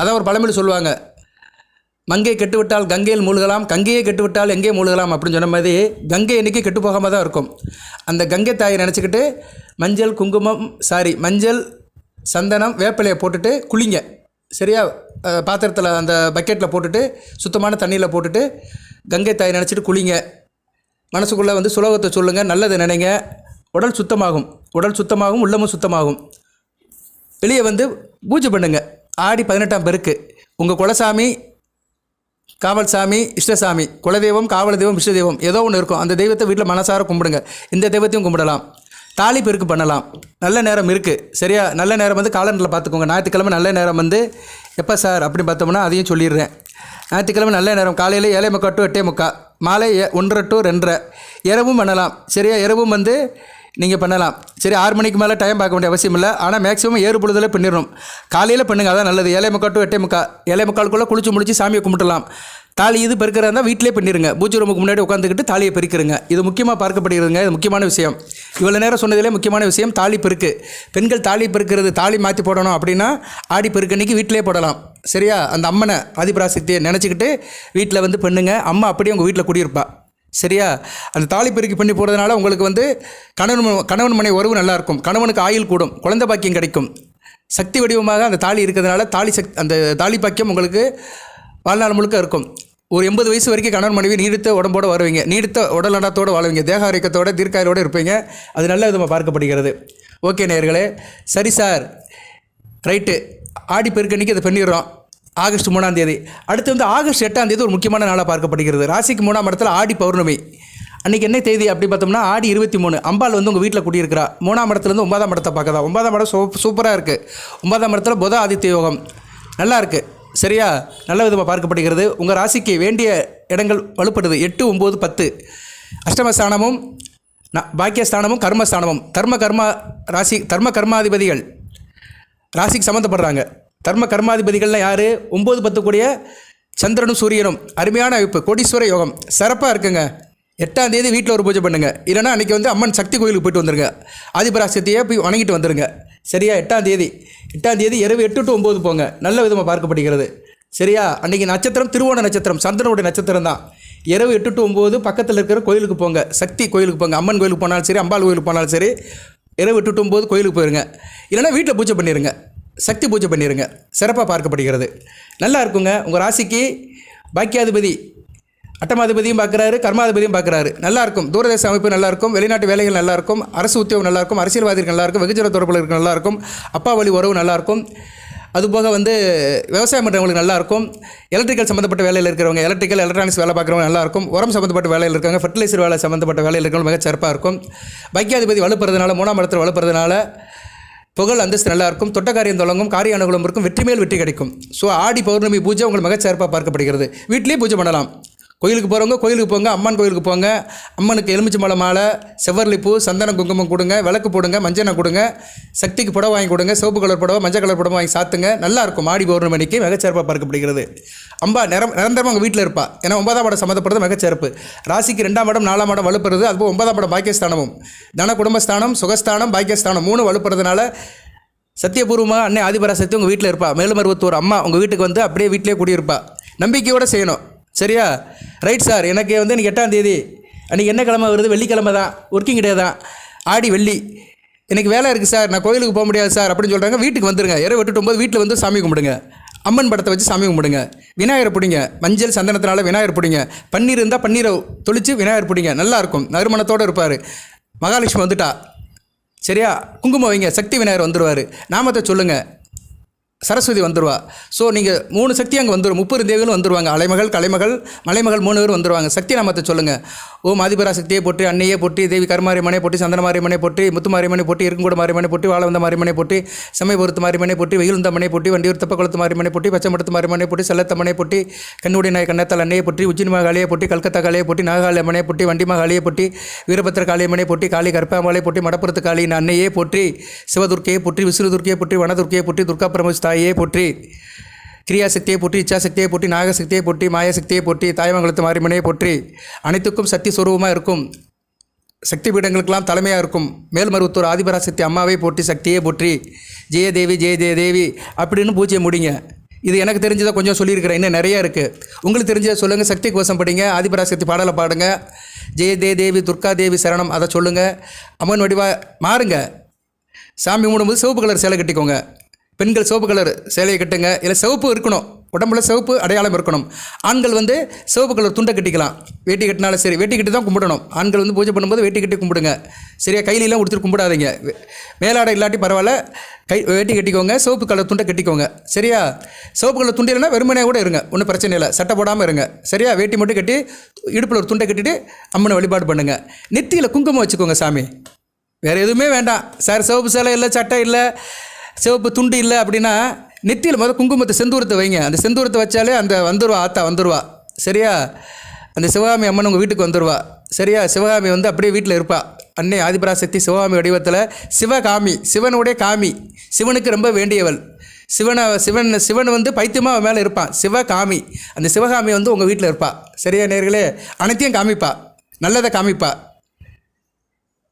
Speaker 1: அதான் ஒரு பழமொழி சொல்லுவாங்க. மங்கை கெட்டுவிட்டால் கங்கையில் மூழ்கலாம் கங்கையை கெட்டுவிட்டால் எங்கே மூழ்கலாம் அப்படின்னு சொன்ன மாதிரி கங்கை என்றைக்கு கெட்டு போகாமல் தான் இருக்கும். அந்த கங்கை தாயை நினச்சிக்கிட்டு மஞ்சள் குங்குமம் சாரி மஞ்சள் சந்தனம் வேப்பிலையை போட்டுட்டு குளிங்க. சரியா? பாத்திரத்தில் அந்த பக்கெட்டில் போட்டுட்டு சுத்தமான தண்ணியில் போட்டுட்டு கங்கை தாயை நினச்சிட்டு குளிங்க. மனசுக்குள்ளே வந்து சுலோகத்தை சொல்லுங்கள் நல்லது நினைங்க. உடல் சுத்தமாகும். உடல் சுத்தமாகும் உள்ளமும் சுத்தமாகும். வெளியே வந்து பூஜை பண்ணுங்க. ஆடி பதினெட்டாம் பெருக்கு. உங்கள் குலசாமி காவல் சாமி இஷ்டசாமி குலதெய்வம் காவல் தெய்வம் இஷ்ட தெய்வம் ஏதோ ஒன்று இருக்கும். அந்த தெய்வத்தை வீட்டில் மனசார கும்பிடுங்க. இந்த தெய்வத்தையும் கும்பிடலாம். தாலி பெருக்கு பண்ணலாம். நல்ல நேரம் இருக்குது சரியா? நல்ல நேரம் வந்து காலண்டரில் பார்த்துக்கோங்க. ஞாயிற்றுக்கிழமை நல்ல நேரம் வந்து எப்போ சார் அப்படின்னு பார்த்தோம்னா அதையும் சொல்லிடுறேன். ஞாயிற்றுக்கிழமை நல்ல நேரம். காலையில் ஏழை முக்கா டு எட்டே முக்கா மாலை ஒன்றரை டு ரெண்டரை. இரவும் பண்ணலாம். சரியா? இரவும் வந்து நீங்கள் பண்ணலாம். சரி ஆறு மணிக்கு மேலே டைம் பார்க்க வேண்டிய அவசியம் இல்லை. ஆனால் மேக்ஸிமம் ஏறு பொழுதில் பண்ணிடணும். காலையில் பண்ணுங்க. அதான் நல்லது. ஏழை முக்கால் டு எட்டே முக்கால். ஏழை முக்காலுக்குள்ளே குளிச்சு முடிச்சு சாமியை கும்பிட்டலாம் தாலி இது பெருக்கிறதா இருந்தால் வீட்டிலே பண்ணிடுங்க பூஜை ரூமுக்கு முன்னாடி உட்காந்துக்கிட்டு தாலியை பெருக்கிறங்க இது முக்கியமாக பார்க்கப்படுகிறதுங்க. இது முக்கியமான விஷயம். இவ்வளோ நேரம் சொன்னதிலே முக்கியமான விஷயம் தாலி பெருக்கு. பெண்கள் தாலி பெருக்கிறது தாலி மாற்றி போடணும் அப்படின்னா ஆடி பெருக்கன்னைக்கு வீட்டிலே போடலாம். சரியா? அந்த அம்மனை ஆதிபராசக்தியை நினச்சிக்கிட்டு வீட்டில் வந்து பண்ணுங்க அம்மா அப்படியே உங்கள் வீட்டில் குடியிருப்பா. சரியா? அந்த தாலி பெருக்கி பண்ணி போகிறதுனால உங்களுக்கு வந்து கணவன் கணவன் மனை உறவு நல்லாயிருக்கும் கணவனுக்கு ஆயுள் கூடும். குழந்தை பாக்கியம் கிடைக்கும். சக்தி வடிவமாக அந்த தாலி இருக்கிறதுனால தாலி சக் அந்த தாலி பாக்கியம் உங்களுக்கு வாழ்நாள் முழுக்க இருக்கும். ஒரு எண்பது வயசு வரைக்கும் கணவன் மனைவி நீடித்த உடம்போடு வருவீங்க. நீடித்த உடல் நலத்தோடு வாழுவீங்க. தேக ஆரோக்கியத்தோடு தீர்க்காயோடு இருப்பீங்க. அது நல்ல விதமாக பார்க்கப்படுகிறது. ஓகே நேர்களே சரி சார். ரைட்டு. ஆடி பெருக்கன்னைக்கு அதை பண்ணிடுறோம். ஆகஸ்ட் மூணாம் தேதி. அடுத்து வந்து ஆகஸ்ட் எட்டாம் தேதி ஒரு முக்கியமான நாளாக பார்க்கப்படுகிறது. ராசிக்கு மூணாம் இடத்துல ஆடி பௌர்ணமி. அன்றைக்கி என்ன தேதி அப்படி பார்த்தோம்னா ஆடி இருபத்தி மூணு. அம்பாள் வந்து உங்கள் வீட்டில் குடியிருக்கிறா. மூணாம் இடத்துலேருந்து ஒன்பதாம் இடத்தை பார்க்கதான் ஒன்பதாம் இடம் சூப் சூப்பராக இருக்குது ஒன்பதாம் இடத்துல புத ஆதித்ய யோகம். நல்லா இருக்குது சரியா? நல்ல விதமாக பார்க்கப்படுகிறது. உங்கள் ராசிக்கு வேண்டிய இடங்கள் வலுப்படுது. எட்டு ஒம்பது பத்து. அஷ்டமஸ்தானமும் ந- பாக்கியஸ்தானமும் கர்மஸ்தானமும். தர்ம கர்மா ராசி தர்ம கர்மாதிபதிகள். ராசிக்கு சம்மந்தப்படுறாங்க தர்ம கர்மாதிபதிகள்லாம் யார்? ஒம்பது பத்து கூடிய சந்திரனும் சூரியனும். அருமையான அமைப்பு. கோடீஸ்வர யோகம். சிறப்பாக இருக்குங்க. எட்டாம் தேதி வீட்டில் ஒரு பூஜை பண்ணுங்கள் இல்லைன்னா அன்றைக்கி வந்து அம்மன் சக்தி கோயிலுக்கு போயிட்டு வந்துருங்க. ஆதிபராசக்தியை போய் வணங்கிட்டு வந்துருங்க. சரியா? எட்டாம் தேதி. எட்டாம் தேதி இரவு எட்டு டு ஒம்பது போங்க. நல்ல விதமாக பார்க்கப்படுகிறது. சரியா? அன்றைக்கி நட்சத்திரம் திருவோண நட்சத்திரம். சந்திரனுடைய நட்சத்திரம் தான். இரவு எட்டு டு ஒம்பது பக்கத்தில் இருக்கிற கோயிலுக்கு போங்க. சக்தி கோயிலுக்கு போங்க. அம்மன் கோயிலுக்கு போனாலும் சரி அம்பாள் கோயிலுக்கு போனாலும் சரி இரவு எட்டு போது கோயிலுக்கு போயிருங்க. இல்லைன்னா வீட்டில் பூஜை பண்ணிடுங்க சக்தி பூஜை பண்ணிடுங்க சிறப்பாக பார்க்கப்படுகிறது. நல்லா இருக்குங்க. உங்கள் ராசிக்கு பாக்கியாதிபதி அட்டமாதிபதியும் பார்க்குறாரு கர்மாதிபதியும் பார்க்குறாரு. நல்லாயிருக்கும் தூரதேச அமைப்பு நல்லா இருக்கும். வெளிநாட்டு வேலைகள் நல்லாயிருக்கும் அரசு உத்தியோகம் நல்லா இருக்கும். அரசியல்வாதிகள் நல்லா இருக்கும். வெகுஜன தொடர்புகளுக்கு நல்லாயிருக்கும் அப்பா வழி உறவு நல்லாயிருக்கும் அதுபோக வந்து விவசாயம் பண்ணுறவங்களுக்கு நல்லாயிருக்கும். எலக்ட்ரிக்கல் சம்மந்தப்பட்ட வேலையில் இருக்கிறவங்க எலக்ட்ரிக்கல் எலக்ட்ரானிக்ஸ் வேலை பார்க்குறவங்க நல்லாயிருக்கும். உரம் சம்மந்தப்பட்ட வேலையில் இருக்காங்க ஃபர்டிலைசர் வேலை சம்மந்தப்பட்ட வேலையில் இருக்கிறவங்க மிக சிறப்பாக இருக்கும். பாக்கியாதிபதி வலுப்புறதுனால மூணாம் இடத்துல வலுப்புறதுனால புகழ் அந்தஸ்து நல்லாயிருக்கும். தொட்டக்காரியம் தொட்ட காரியம் தொடங்கும் காரிய அனுகூலம் இருக்கும். வெற்றி மேல் வெற்றி கிடைக்கும். ஸோ ஆடி பௌர்ணமி பூஜை உங்களுக்கு மிகச்சிறப்பாக பார்க்கப்படுகிறது. வீட்லேயே பூஜை பண்ணலாம். கோயிலுக்கு போகிறவங்க கோயிலுக்கு போங்க அம்மன் கோயிலுக்கு போங்க. அம்மனுக்கு எலுமிச்சம்பழ மாலை செவ்வரளிப்பூ சந்தன குங்குமம் கொடுங்க விளக்கு போடுங்க மஞ்சனை கொடுங்க சக்திக்கு புடவை வாங்கி கொடுங்க சிவப்பு கலர் புடவை மஞ்சள் கலர் புடவை வாங்கி சாத்துங்க. நல்லாயிருக்கும் மாடி ஆடி மிகச்சிறப்பாக பார்க்கப்படுகிறது. அம்பா நிரம் நிரந்தரமாக அவங்க வீட்டில் இருப்பா. ஏன்னா ஒன்பதாம் படம் சம்மந்தப்படுறது மிகச்சிறப்பு. ராசிக்கு ரெண்டாம் படம் நாலாம் படம் வலுப்புறது. அதுபோல் ஒன்பதாம் படம் பாக்கியஸ்தானமும். தன குடும்பஸ்தானம் சுகஸ்தானம் பாக்கியஸ்தானம் மூணு வலுப்புறதுனால சத்தியபூர்வமாக அன்னை ஆதிபராசக்தி உங்கள் வீட்டில் இருப்பா. மேலுமருவத்தூர் அம்மா உங்கள் வீட்டுக்கு வந்து அப்படியே வீட்டிலே குடியிருப்பா. நம்பிக்கையோடு செய்யணும். சரியா? ரைட் சார் எனக்கு வந்து எனக்கு எட்டாம் தேதி. அன்றைக்கி என்ன கிழமை வருது? வெள்ளிக்கிழமை தான். ஒர்க்கிங் டே தான். ஆடி வெள்ளி. எனக்கு வேலை இருக்குது சார் நான் கோயிலுக்கு போக முடியாது சார் அப்படின்னு சொல்கிறாங்க வீட்டுக்கு வந்துருங்க. இரவு விட்டுட்டு போது வீட்டில் வந்து சாமி கும்பிடுங்க. அம்மன் படத்தை வச்சு சாமி கும்பிடுங்க. விநாயகர் பிடிங்க. மஞ்சள் சந்தனத்தினால விநாயகர் பிடிங்க. பன்னீர் இருந்தால் பன்னீரை தொளித்து விநாயகர் பிடிங்க. நல்லாயிருக்கும் நறுமணத்தோடு இருப்பார். மகாலட்சுமி வந்துட்டா. சரியா? குங்குமம் வைங்க. சக்தி விநாயகர் வந்துடுவார் நாமத்தை சொல்லுங்கள் சரஸ்வதி வந்துடுவா ஸோ நீங்கள் மூணு சக்தி அங்கே வந்துடும் முப்பது தேவிகளும் வந்துடுவாங்க அலைமகள் கலைமகள் மலைமகள் மூணு பேரும் வந்துடுவாங்க சக்தி நாமத்தை சொல்லுங்கள் ஓம் ஆதிபரா சக்தியை போட்டு அன்னையே போட்டு தேவி கருமாரியம்மனை போட்டு சந்தன மாரியம்மனை போட்டு முத்து மாரியம்மனை போட்டு இருக்குங்கூட மாரியம்மனை போட்டு வாழவந்த மாரியம்மனை போட்டு சமயபுரத்து மாரியம்மனை போட்டு வெயிலுந்தம்மனை போட்டு வண்டியூர் தப்பக்குளத்து மாரியம்மனை போட்டு பச்சைமடத்து மாரியம்மனை போட்டு செல்லத்தம்மனை போட்டு கண்ணுடைய நாய் கண்ணத்தால் அன்னையை போட்டு உச்சினிமா மகாலையை போட்டு கல்கத்தா காலையை போட்டு நாகாலய மனை போட்டு வண்டிமா காளியை போட்டு வீரபத்திர காளியம்மனை போட்டு காளி கருப்பாமலை போட்டு மடப்புறத்து காளி அன்னையே போற்றி சிவதுர்க்கையை போற்றி விஷ்ணுதுர்க்கையை போற்றி வனதுர்க்கையை போற்றி துர்கா பிரமஸ்தா தாயே போற்றி. கிரியாசக்தியை போற்றி இச்சாசக்தியை போற்றி நாகசக்தியை போற்றி மாயாசக்தியை போற்றி தாயமங்கலத்து மாரிமனையை போற்றி. அனைத்துக்கும் சக்தி சுரூபமாக இருக்கும். சக்தி பீடங்களுக்கெல்லாம் தலைமையாக இருக்கும். மேல்மருவத்தூர் ஆதிபராசக்தி அம்மாவை போற்றி சக்தியை போற்றி. ஜெயதேவி ஜெய தேவி அப்படின்னு பூஜையை முடிங்க. இது எனக்கு தெரிஞ்சதை கொஞ்சம் சொல்லியிருக்கிறேன். இன்னும் நிறைய இருக்குது உங்களுக்கு தெரிஞ்சதை சொல்லுங்கள் சக்தி கோஷம் படிங்க. ஆதிபராசக்தி பாடலை பாடுங்க. ஜெய தேவி துர்கா தேவி சரணம் அதை சொல்லுங்கள் அம்மன் வடிவா மாறுங்க. சாமி மூடும்போது சிவப்பு கலர் சேலை கட்டிக்கோங்க. பெண்கள் சிவப்பு கலர் சேலையை கட்டுங்க. இல்லை சிவப்பு இருக்கணும். உடம்புல சிவப்பு அடையாளம் இருக்கணும். ஆண்கள் வந்து சிவப்பு கலர் துண்டை கட்டிக்கலாம். வேட்டி கட்டினாலும் சரி வேட்டி கட்டி தான் கும்பிடணும். ஆண்கள் வந்து பூஜை பண்ணும்போது வேட்டி கட்டி கும்பிடுங்க. சரியா கையிலலாம் கொடுத்துட்டு கும்பிடாதீங்க. மேலாடை இல்லாட்டி பரவாயில்ல. கை வேட்டி கட்டிக்கோங்க. சிவப்பு கலர் துண்டை கட்டிக்கோங்க. சரியா? சிவப்பு கலர் துண்டு இல்லைன்னா வெறுமனே கூட இருங்க. ஒன்றும் பிரச்சனை இல்லை. சட்டை போடாமல் இருங்க. சரியா? வேட்டி மட்டும் கட்டி இடுப்பில் ஒரு துண்டை கட்டிட்டு அம்மனை வழிபாடு பண்ணுங்கள் நெத்தியில் குங்குமம் வச்சுக்கோங்க சாமி. வேறு எதுவுமே வேண்டாம். சார் சிவப்பு சேலை இல்லை சட்டை இல்லை. சிவப்பு துண்டு இல்லை அப்படின்னா நெத்தியில் முதல் குங்குமத்தை செந்தூரத்தை வைங்க. அந்த செந்தூரத்தை வச்சாலே அந்த வந்துடுவா ஆத்தா வந்துடுவா சரியா? அந்த சிவகாமி அம்மன் உங்கள் வீட்டுக்கு வந்துடுவா சரியா? சிவகாமி வந்து அப்படியே வீட்டில் இருப்பா. அன்னை ஆதிபராசக்தி சிவகாமி வடிவத்தில் சிவகாமி சிவனுடைய காமி. சிவனுக்கு ரொம்ப வேண்டியவள். சிவனை சிவன் சிவன் வந்து பைத்தியமாக அவன் மேலே இருப்பான். சிவகாமி. அந்த சிவகாமி வந்து உங்கள் வீட்டில் இருப்பாள் சரியா நேர்களே? அனைத்தையும் காமிப்பா. நல்லதை காமிப்பா.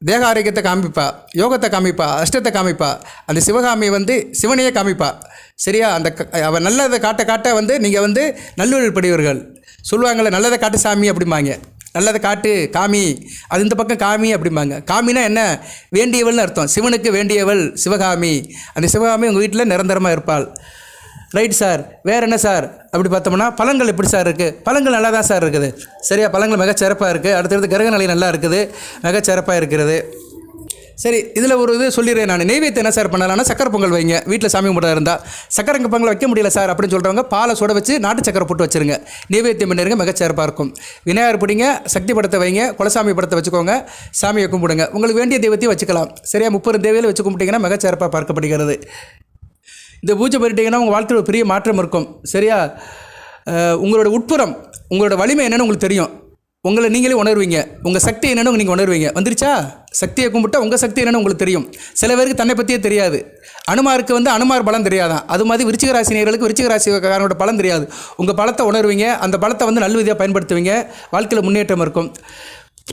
Speaker 1: தேக ஆரோக்கியத்தை காமிப்பா யோகத்தை காமிப்பா அஷ்டத்தை காமிப்பா அந்த சிவகாமி வந்து சிவனையே காமிப்பா. சரியா? அந்த அவள் நல்லதை காட்ட காட்ட வந்து நீங்கள் வந்து நல்லொழிப்படிவர்கள் சொல்லுவாங்கள்ல நல்லதை காட்டு சாமி அப்படிம்பாங்க. நல்லதை காட்டு காமி. அது இந்த பக்கம் காமி அப்படிம்பாங்க. காமினா என்ன? வேண்டியவள்னு அர்த்தம். சிவனுக்கு வேண்டியவள் சிவகாமி. அந்த சிவகாமி உங்கள் வீட்டில் நிரந்தரமாக இருப்பாள். ரைட் சார் வேறு என்ன சார்? அப்படி பார்த்தோம்னா பழங்கள் எப்படி சார் இருக்குது பழங்கள் நல்லா தான் சார் இருக்குது. சரியா பழங்கள் மிகச்சிறப்பாக இருக்குது அடுத்தடுத்து கிரக நிலை நல்லா இருக்குது. மிகச்சிறப்பாக இருக்கிறது. சரி இதில் ஒரு இது சொல்லிடுறேன் நான். நெய்வேத்தியம் என்ன சார் பண்ணலாம்னா சக்கரை பொங்கல் வைங்க. வீட்டில் சாமி கும்பிட இருந்தால் சக்கரை பொங்கல் வைக்க முடியல சார் அப்படின்னு சொல்கிறவங்க பாலை சுட வச்சு நாட்டு சக்கரை போட்டு வச்சுருங்க. நெய்வேத்தியம் பண்ணிருங்க மிகச்சிறப்பாக இருக்கும். விநாயகர் பிடிங்க சக்தி படத்தை வைங்க குலசாமி படத்தை வச்சுக்கோங்க. சாமியை கும்பிடுங்க. உங்களுக்கு வேண்டிய தெய்வத்தையும் வச்சுக்கலாம். சரியா முப்பது தேவையில் வச்சு கும்பிட்டீங்கன்னா மிகச்சிறப்பாக பார்க்கப்படுகிறது. இந்த பூஜை பண்ணிட்டீங்கன்னா உங்கள் வாழ்க்கையில் ஒரு பெரிய மாற்றம் இருக்கும். சரியா? உங்களோட உட்புறம் உங்களோட வலிமை என்னென்னு உங்களுக்கு தெரியும். உங்களை நீங்களே உணர்வீங்க. உங்கள் சக்தி என்னென்னு நீங்கள் உணர்வீங்க. வந்துருச்சா? சக்தியை கும்பிட்டா உங்கள் சக்தி என்னென்னு உங்களுக்கு தெரியும். சில பேருக்கு தன்னை பற்றியே தெரியாது. அனுமாருக்கு வந்து அனுமார் பலம் தெரியாதான். அது மாதிரி விருச்சிக ராசினியர்களுக்கு விருச்சிக ராசிக்காரனோட பலம் தெரியாது. உங்கள் பலத்தை உணர்வீங்க. அந்த பலத்தை வந்து நல்ல விதியாக பயன்படுத்துவீங்க. வாழ்க்கையில் முன்னேற்றம் இருக்கும்.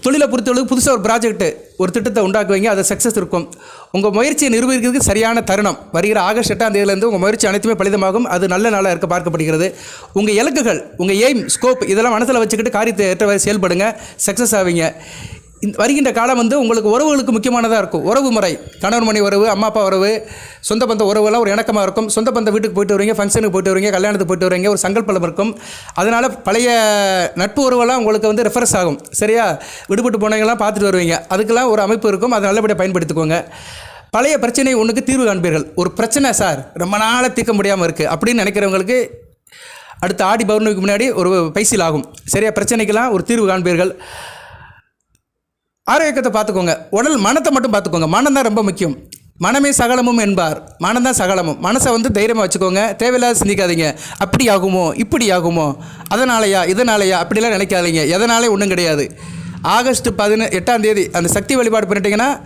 Speaker 1: தொழிலை பொறுத்தளவுக்கு புதுசாக ஒரு ப்ராஜெக்ட் ஒரு திட்டத்தை உண்டாக்குவீங்க அது சக்ஸஸ் இருக்கும். உங்கள் முயற்சியை நிரூபிக்கிறதுக்கு சரியான தருணம். வருகிற ஆகஸ்ட் எட்டாம் தேதியிலேருந்து உங்கள் முயற்சி அனைத்துமே பலிதமாகும். அது நல்ல நாளாக இருக்க பார்க்கப்படுகிறது. உங்கள் இலக்குகள் உங்கள் எய்ம் ஸ்கோப் இதெல்லாம் மனசில் வச்சுக்கிட்டு காரியத்தை ஏற்றவாறு செயல்படுங்க. சக்ஸஸ் ஆவீங்க. வருகின்ற காலம் வந்து உங்களுக்கு உறவுகளுக்கு முக்கியமானதாக இருக்கும். உறவு முறை. கணவன் மணி உறவு அம்மா அப்பா உறவு சொந்த பந்த உறவுலாம் ஒரு இணக்கமாக இருக்கும். சொந்த பந்த வீட்டுக்கு போயிட்டு வருவீங்க ஃபங்க்ஷனுக்கு போயிட்டு வருவீங்க கல்யாணத்துக்கு போயிட்டு வருவீங்க ஒரு சங்கல்பலம் இருக்கும். அதனால் பழைய நட்பு உறவெல்லாம் உங்களுக்கு வந்து ரெஃபரன்ஸ் ஆகும். சரியா? விடுபட்டு போனவங்கலாம் பார்த்துட்டு வருவீங்க. அதுக்கெல்லாம் ஒரு அமைப்பு இருக்கும். அதை நல்லபடியாக பயன்படுத்திக்கோங்க. பழைய பிரச்சனை ஒன்றுக்கு தீர்வு காண்பீர்கள். ஒரு பிரச்சனை சார் ரொம்ப நாளாக தீர்க்க முடியாமல் இருக்குது அப்படின்னு நினைக்கிறவங்களுக்கு அடுத்த ஆடி பௌர்ணமிக்கு முன்னாடி ஒரு பைசில் ஆகும். சரியா? பிரச்சனைக்கெல்லாம் ஒரு தீர்வு காண்பீர்கள். ஆரோக்கியத்தை பார்த்துக்கோங்க. உடல் மனத்தை மட்டும் பார்த்துக்கோங்க. மனம் தான் ரொம்ப முக்கியம். மனமே சகலமும் என்பார். மனம் தான் சகலமும். மனசை வந்து தைரியமாக வச்சுக்கோங்க. தேவையில்லாத சிந்திக்காதீங்க. அப்படி ஆகுமோ? இப்படி ஆகுமோ? அதனாலயா? இதனாலயா? அப்படிலாம் நினைக்காதீங்க. எதனாலே ஒன்றும் கிடையாது. ஆகஸ்ட் பதின எட்டாம் தேதி அந்த சக்தி வழிபாடு பண்ணிட்டீங்கன்னா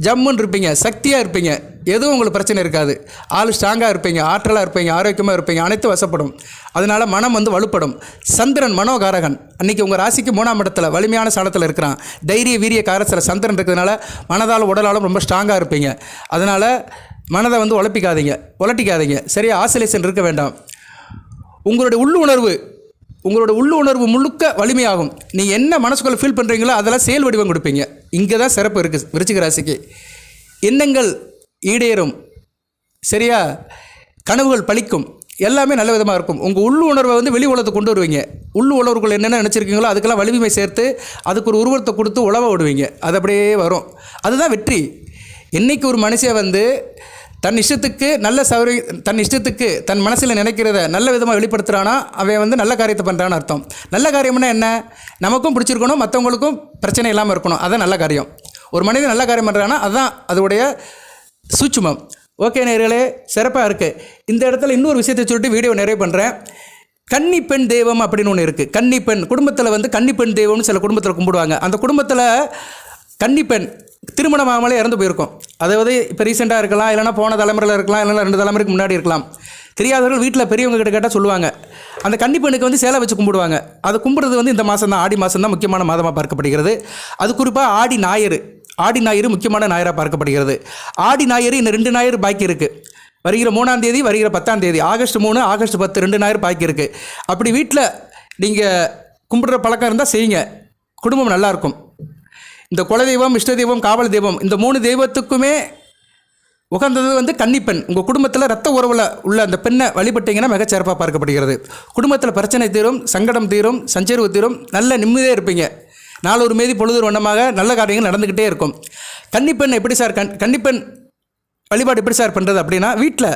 Speaker 1: ஜம்முன்னு இருப்பீங்க. சக்தியாக இருப்பீங்க. எதுவும் உங்களுக்கு பிரச்சனை இருக்காது. ஆள் ஸ்ட்ராங்காக இருப்பீங்க ஆற்றலாக இருப்பீங்க ஆரோக்கியமாக இருப்பீங்க அனைத்து வசப்படும். அதனால் மனம் வந்து வலுப்படும். சந்திரன் மனோகாரகன். அன்றைக்கி உங்கள் ராசிக்கு மூணாம் இடத்துல வலிமையான சாலத்தில் இருக்கிறான். தைரிய வீரிய காரத்தில் சந்திரன் இருக்கிறதுனால மனதாலும் உடலாலும் ரொம்ப ஸ்ட்ராங்காக இருப்பீங்க. அதனால் மனதை வந்து உழப்பிக்காதீங்க உலட்டிக்காதீங்க சரியா? ஆசிலேஷன் இருக்க வேண்டாம். உங்களுடைய உள்ளுணர்வு உங்களோட உள்ளுணர்வு முழுக்க வலிமையாகும். நீங்கள் என்ன மனசுக்குள்ள ஃபீல் பண்ணுறீங்களோ அதெல்லாம் செயல் வடிவம் கொடுப்பீங்க. இங்கே தான் சிறப்பு இருக்குது விருச்சிக ராசிக்கு. எண்ணங்கள் ஈடேறும். சரியா? கனவுகள் பழிக்கும். எல்லாமே நல்ல விதமாக இருக்கும். உங்கள் உள்ளு உணர்வை வந்து வெளி உலகத்தை கொண்டு வருவீங்க. உள்ளு உணர்வுகள் என்னென்ன நினச்சிருக்கீங்களோ அதுக்கெல்லாம் வலிமை சேர்த்து அதுக்கு ஒரு உருவத்தை கொடுத்து உழவ விடுவீங்க. அது அப்படியே வரும். அதுதான் வெற்றி. இன்றைக்கி ஒரு மனுஷன் வந்து தன் இஷ்டத்துக்கு நல்ல சௌரி தன் இஷ்டத்துக்கு தன் மனசில் நினைக்கிறத நல்ல விதமாக வெளிப்படுத்துகிறானா அவன் வந்து நல்ல காரியத்தை பண்ணுறான்னு அர்த்தம். நல்ல காரியம்னா என்ன? நமக்கும் பிடிச்சிருக்கணும் மற்றவங்களுக்கும் பிரச்சனை இல்லாமல் இருக்கணும். அதான் நல்ல காரியம். ஒரு மனிதன் நல்ல காரியம் பண்ணுறான்னா அதுதான் அதோடைய சூட்சுமம். ஓகே நேர்களே சிறப்பாக இருக்குது இந்த இடத்துல இன்னொரு விஷயத்தை சொல்லிட்டு வீடியோ நிறைய பண்ணுறேன் கன்னி பெண் தெய்வம் அப்படின்னு ஒன்று இருக்குது கன்னி பெண். குடும்பத்தில் வந்து கன்னி பெண் தெய்வம்னு சில குடும்பத்தில் கும்பிடுவாங்க. அந்த குடும்பத்தில் கன்னி பெண் திருமணம் ஆகாமலே இறந்து போயிருக்கும். அதாவது இப்போ ரீசெண்டாக இருக்கலாம் இல்லைனா போன தலைமுறையில் இருக்கலாம் இல்லைனா ரெண்டு தலைமுறைக்கு முன்னாடி இருக்கலாம். தெரியாதவர்கள் வீட்டில் பெரியவங்க கிட்ட கேட்டால் சொல்லுவாங்க. அந்த கன்னி பெண்ணுக்கு வந்து சேலை வச்சு கும்பிடுவாங்க. அது கும்பிடுறது வந்து இந்த மாதம் தான் ஆடி மாதம் தான் முக்கியமான மாதமாக பார்க்கப்படுகிறது. அது குறிப்பாக ஆடி ஞாயிறு. ஆடி ஞாயிறு முக்கியமான ஞாயிறாக பார்க்கப்படுகிறது. ஆடி ஞாயிறு இன்னும் ரெண்டு ஞாயிறு பாக்கி இருக்குது வருகிற மூணாம் தேதி வருகிற பத்தாம் தேதி. ஆகஸ்ட் மூணு ஆகஸ்ட் பத்து ரெண்டு ஞாயிறு பாக்கி இருக்குது அப்படி வீட்டில் நீங்கள் கும்பிடுற பழக்கம் இருந்தால் செய்யுங்க. குடும்பம் நல்லாயிருக்கும் இந்த குலதெய்வம் இஷ்ட தெய்வம் காவல் தெய்வம் இந்த மூணு தெய்வத்துக்குமே உகந்தது வந்து கன்னிப்பெண். உங்கள் குடும்பத்தில் ரத்த உறவில் உள்ள அந்த பெண்ணை வழிபட்டீங்கன்னா மிகச்சிறப்பாக பார்க்கப்படுகிறது. குடும்பத்தில் பிரச்சனை தீரும் சங்கடம் தீரும் சஞ்சரிவு தீரும் நல்ல நிம்மதியாக இருப்பீங்க. நாளொரு மீதி பொழுது வண்ணமாக நல்ல காரியங்கள் நடந்துக்கிட்டே இருக்கும். கன்னிப்பெண் எப்படி சார் கண் கன்னிப்பெண் வழிபாடு எப்படி சார் பண்ணுறது அப்படின்னா வீட்டில்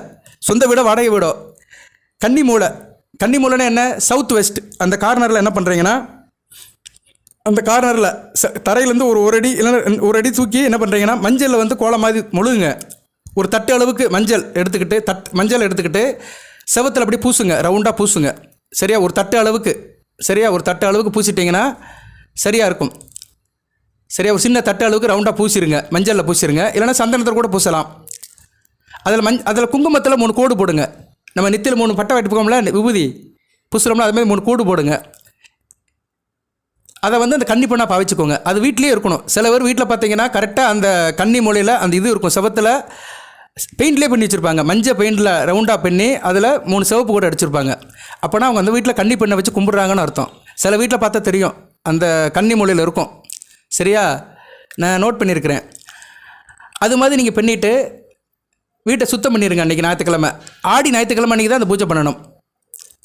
Speaker 1: சொந்த வீடோ வாடகை வீடோ கன்னி மூலை கன்னி மூலைன்னா என்ன? சவுத் வெஸ்ட் அந்த கார்னரில் என்ன பண்ணுறீங்கன்னா அந்த கார்னரில் ச தரையிலேருந்து ஒரு ஒரு அடி இல்லைன்னா ஒரு அடி தூக்கி என்ன பண்ணுறீங்கன்னா மஞ்சளில் வந்து கோலம் மாதிரி முழுகுங்க. ஒரு தட்டு அளவுக்கு மஞ்சள் எடுத்துக்கிட்டு தட் மஞ்சள் எடுத்துக்கிட்டு செவத்தில் அப்படியே பூசுங்க. ரவுண்டாக பூசுங்க. சரியா? ஒரு தட்டு அளவுக்கு. சரியா? ஒரு தட்டு அளவுக்கு பூசிட்டிங்கன்னா சரியாக இருக்கும். சரியா ஒரு சின்ன தட்டு அளவுக்கு ரவுண்டாக பூசிடுங்க மஞ்சளில் பூசிடுங்க இல்லைன்னா சந்தனத்தில் கூட பூசலாம். அதில் மஞ் அதில் குங்குமத்தில் மூணு கோடு போடுங்க. நம்ம நெத்தியில் மூணு பட்டை வெட்டி போகோம்ல விபூதி பூசுகிறோம்ல அதுமாதிரி மூணு கோடு போடுங்க. அதை வந்து அந்த கன்னி பொண்ணாக பாவிச்சுக்கோங்க. அது வீட்லேயே இருக்கணும். சில பேர் வீட்டில் பார்த்தீங்கன்னா கரெக்டாக அந்த கன்னி மூலையில் அந்த இது இருக்கும். செவத்தில் பெயிண்ட்லேயே பண்ணி வச்சுருப்பாங்க. மஞ்சள் பெயிண்டில் ரவுண்டாக பண்ணி அதில் மூணு சிவப்பு கூட அடிச்சிருப்பாங்க. அப்போனா அவங்க அந்த வீட்டில் கன்னி பெண்ணை வச்சு கும்பிட்றாங்கன்னு அர்த்தம். சில வீட்டில் பார்த்தா தெரியும். அந்த கன்னி மூலையில் இருக்கும். சரியா? நான் நோட் பண்ணியிருக்கிறேன். அது மாதிரி நீங்கள் பண்ணிவிட்டு வீட்டை சுத்தம் பண்ணிடுங்க அன்றைக்கி ஞாயிற்றுக்கிழமை. ஆடி ஞாயிற்றுக்கிழமை அன்றைக்கி தான் அந்த பூஜை பண்ணணும்.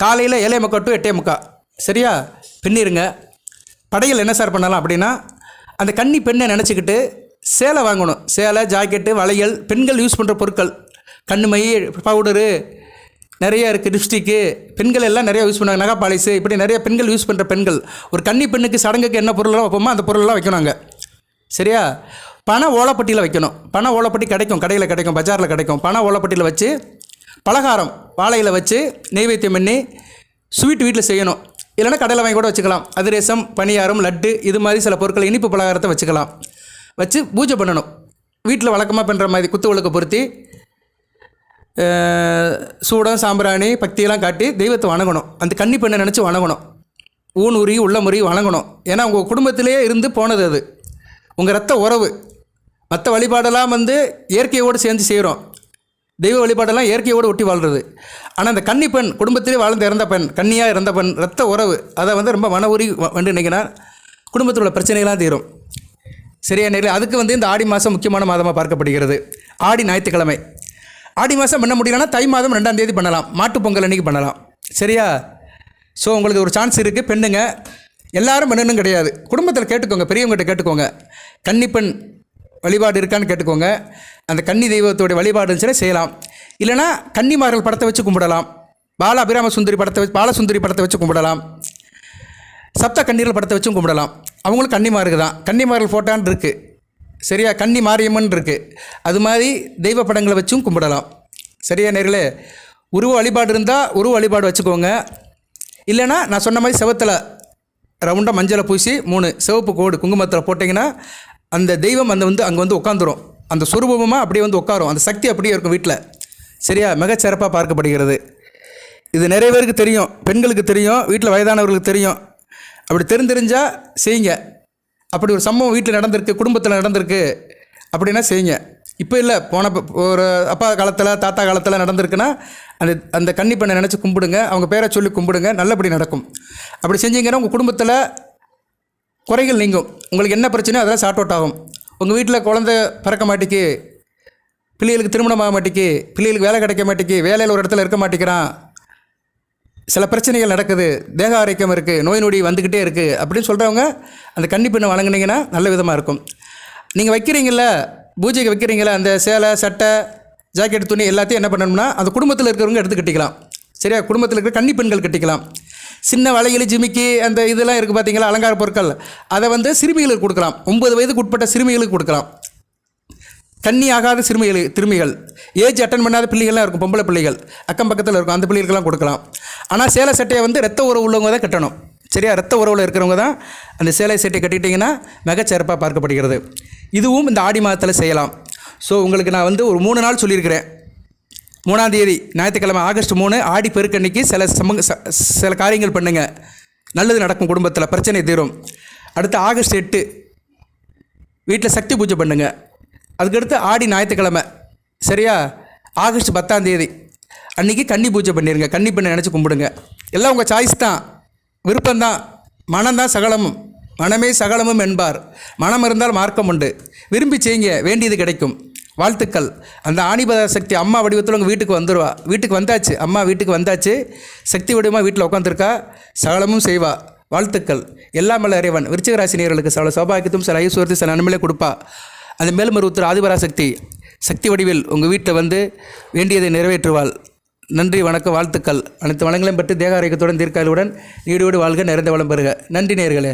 Speaker 1: காலையில் ஏழை முக்கா டு எட்டே முக்கா சரியா? பின்னிருங்க. படையில் என்ன சார் பண்ணலாம் அப்படின்னா அந்த கன்னி பெண்ணை நினச்சிக்கிட்டு சேலை வாங்கணும். சேலை ஜாக்கெட்டு வளையல் பெண்கள் யூஸ் பண்ணுற பொருட்கள். கண்ணு மை பவுடரு நிறைய இருக்குது லிப்ஸ்டிக்கு பெண்கள் எல்லாம் நிறைய யூஸ் பண்ணுவாங்க. நகை பாலிசு இப்படி நிறைய பெண்கள் யூஸ் பண்ணுற பெண்கள். ஒரு கன்னி பெண்ணுக்கு சடங்குக்கு என்ன பொருள்லாம் வைப்போமோ அந்த பொருள்லாம் வைக்கணும் அங்கே. சரியா? பண ஓலைப்பட்டியில் வைக்கணும். பண ஓலைப்பட்டி கிடைக்கும். கடையில் கிடைக்கும். பஜாரில் கிடைக்கும். பண ஓலைப்பட்டியில் வச்சு பலகாரம் வாழையில் வச்சு நெய்வேத்தியம் பண்ணி ஸ்வீட் வீட்டில் செய்யணும். இல்லைன்னா கடையில் வாங்கி கூட வச்சுக்கலாம். அதிரசம் பனியாரம் லட்டு இது மாதிரி சில பொருட்கள் இனிப்பு பலகாரத்தை வச்சுக்கலாம். வச்சு பூஜை பண்ணணும். வீட்டில் வழக்கமாக பண்ணுற மாதிரி குத்து விளக்கு பொருத்தி சூடம் சாம்பிராணி பக்தியெல்லாம் காட்டி தெய்வத்தை வணங்கணும். அந்த கன்னி பெண்ணை நினச்சி வணங்கணும். ஊன் உரி உள்ள முறி வணங்கணும். ஏன்னா உங்கள் குடும்பத்திலேயே இருந்து போனது அது. உங்கள் ரத்த உறவு. மற்ற வழிபாடெல்லாம் வந்து இயற்கையோடு சேர்ந்து செய்கிறோம் தெய்வ வழிபாடெல்லாம் இயற்கையோடு ஒட்டி வாழ்கிறது ஆனால் அந்த கன்னி பெண் குடும்பத்திலே வாழ்ந்து இறந்த பெண் கன்னியாக இறந்த பெண் ரத்த உறவு அதை வந்து ரொம்ப மன உரி வந்து வந்துட்டீங்கன்னா குடும்பத்தில் உள்ள பிரச்சனைகள்லாம் தீரும். சரியா நேரில்? அதுக்கு வந்து இந்த ஆடி மாதம் முக்கியமான மாதமாக பார்க்கப்படுகிறது. ஆடி ஞாயிற்றுக்கிழமை. ஆடி மாதம் பண்ண முடியலன்னா தை மாதம் ரெண்டாம் தேதி பண்ணலாம். மாட்டுப் பொங்கல் அன்னைக்கு பண்ணலாம். சரியா? ஸோ உங்களுக்கு ஒரு சான்ஸ் இருக்குது பெண்ணுங்க எல்லாரும் பண்ணணும் கிடையாது. குடும்பத்தில் கேட்டுக்கோங்க. பெரியவங்ககிட்ட கேட்டுக்கோங்க. கன்னிப்பெண் வழிபாடு இருக்கான்னு கேட்டுக்கோங்க. அந்த கன்னி தெய்வத்தோடைய வழிபாடு இருந்துச்சுன்னா செய்யலாம். இல்லைனா கன்னிமார்கள் படத்தை வச்சு கும்பிடலாம். பால அபிராம சுந்தரி படத்தை வச்சு பாலசுந்தரி படத்தை வச்சு கும்பிடலாம். சப்த கண்ணீர்கள் படத்தை வச்சும் கும்பிடலாம். அவங்களும் கன்னிமார்கள் தான். கன்னிமார்கள் ஃபோட்டான் இருக்குது சரியா? கன்னி மாரியம்மன் இருக்குது அது மாதிரி தெய்வ படங்களை வச்சும் கும்பிடலாம். சரியா நேர்களே? உருவ வழிபாடு இருந்தால் உருவ வழிபாடு வச்சுக்கோங்க. இல்லைன்னா நான் சொன்ன மாதிரி செவத்தில் ரவுண்டாக மஞ்சளை பூசி மூணு சிவப்பு கோடு குங்குமத்தில் போட்டிங்கன்னா அந்த தெய்வம் அந்த வந்து அங்கே வந்து உட்காந்துரும் அந்த சுரூபமாக அப்படியே வந்து உட்காரும் அந்த சக்தி அப்படியே இருக்கும் வீட்டில் சரியா? மிகச்சிறப்பாக பார்க்கப்படுகிறது. இது நிறைய பேருக்கு தெரியும். பெண்களுக்கு தெரியும். வீட்டில் வயதானவர்களுக்கு தெரியும். அப்படி தெரிஞ்சிருந்தால் செய்யுங்க. அப்படி ஒரு சம்பவம் வீட்டில் நடந்திருக்கு குடும்பத்தில் நடந்திருக்கு அப்படின்னா செய்யுங்க. இப்போ இல்லை போன ஒரு அப்பா காலத்தில் தாத்தா காலத்தில் நடந்திருக்குன்னா அந்த அந்த கன்னி பெண்ணை நினச்சி கும்பிடுங்க அவங்க பேரை சொல்லி கும்பிடுங்க நல்லபடி நடக்கும். அப்படி செஞ்சீங்கன்னா உங்கள் குடும்பத்தில் குறைகள் நீங்கும். உங்களுக்கு என்ன பிரச்சனையோ அதெல்லாம் சார்ட் அவுட் ஆகும். உங்கள் வீட்டில் குழந்தை பிறக்க மாட்டேக்கு பிள்ளைகளுக்கு திருமணம் ஆக மாட்டேக்கு பிள்ளைகளுக்கு வேலை கிடைக்க மாட்டேக்கு வேலையில் ஒரு இடத்துல இருக்க மாட்டேங்கிறான் சில பிரச்சனைகள் நடக்குது தேக ஆரோக்கியம் இருக்குது நோய் நொடி வந்துக்கிட்டே இருக்குது அப்படின்னு சொல்கிறவங்க அந்த கன்னி பெண்ணை நல்ல விதமாக இருக்கும். நீங்கள் வைக்கிறீங்கள பூஜைக்கு வைக்கிறீங்கள அந்த சேலை சட்டை ஜாக்கெட் துணி எல்லாத்தையும் என்ன பண்ணணும்னா அந்த குடும்பத்தில் இருக்கிறவங்க எடுத்து கட்டிக்கலாம். சரியா? குடும்பத்தில் இருக்கிற கன்னி பெண்கள் கட்டிக்கலாம். சின்ன வளையல் ஜிமிக்கி அந்த இதெல்லாம் இருக்குது பார்த்தீங்களா அலங்கார பொருட்கள். அதை வந்து சிறுமிகளுக்கு கொடுக்கலாம். ஒன்பது வயதுக்கு உட்பட்ட சிறுமிகளுக்கு கொடுக்கலாம். கன்னி ஆகாத சிறுமிகள். திருமிகள் ஏஜ் அட்டன் பண்ணாத பிள்ளைகள்லாம் இருக்கும் பொம்பளை பிள்ளைகள். அக்கம் பக்கத்தில் இருக்கும் அந்த பிள்ளைகளுக்கெல்லாம் கொடுக்கலாம். ஆனால் சேலை சட்டையை வந்து ரத்த உறவு உள்ளவங்க தான் கட்டணும். சரியா? ரத்த உறவில் இருக்கிறவங்க தான் அந்த சேலை சட்டையை கட்டிட்டிங்கன்னா மிகச்சிறப்பாக பார்க்கப்படுகிறது. இதுவும் இந்த ஆடி மாதத்தில் செய்யலாம். ஸோ உங்களுக்கு நான் வந்து ஒரு மூணு நாள் சொல்லியிருக்கிறேன். மூணாம் தேதி ஞாயிற்றுக்கிழமை ஆகஸ்ட் மூணு ஆடி பெருக்கன்னைக்கு சில சமங்க ச- சில காரியங்கள் பண்ணுங்கள் நல்லது நடக்கும் குடும்பத்தில் பிரச்சனை தீரும். அடுத்து ஆகஸ்ட் எட்டு வீட்டில் சக்தி பூஜை பண்ணுங்கள் அதுக்கடுத்து ஆடி ஞாயிற்றுக்கிழமை. சரியா? ஆகஸ்ட் பத்தாம் தேதி. அன்றைக்கி கன்னி பூஜை பண்ணிடுங்க கன்னி பெண்ணை நினச்சி கும்பிடுங்க. எல்லாம் உங்கள் சாய்ஸ் தான். விருப்பம்தான். மனம்தான் சகலமும். மனமே சகலமும் என்பார். மனம் இருந்தால் மார்க்கம் உண்டு. விரும்பி செய்யுங்க. வேண்டியது கிடைக்கும். வாழ்த்துக்கள். அந்த ஆணிபத சக்தி அம்மா வடிவத்தில் உங்கள் வீட்டுக்கு வந்துடுவா வீட்டுக்கு வந்தாச்சு. அம்மா வீட்டுக்கு வந்தாச்சு. சக்தி வடிவமாக வீட்டில் உட்காந்துருக்கா சகலமும் செய்வா. வாழ்த்துக்கள். எல்லாம் மலை இறைவன். விருச்சிகராசினியர்களுக்கு சில சௌபாகியத்தும் சில ஐஸ்வரத்தையும் சில நன்மையிலே கொடுப்பா. அந்த மேல்மருவத்தூர் ஆதிபராசக்தி சக்தி வடிவில் உங்கள் வீட்டில் வந்து வேண்டியதை நிறைவேற்றுவாள். நன்றி வணக்கம் வாழ்த்துக்கள். அனைத்து வளங்களையும் பெற்று தேக ஆரோக்கியத்துடன் தீர்க்காலுடன் நீடோடு வாழ்க நிறைந்த வளம் பெறுக. நன்றி நேர்களே.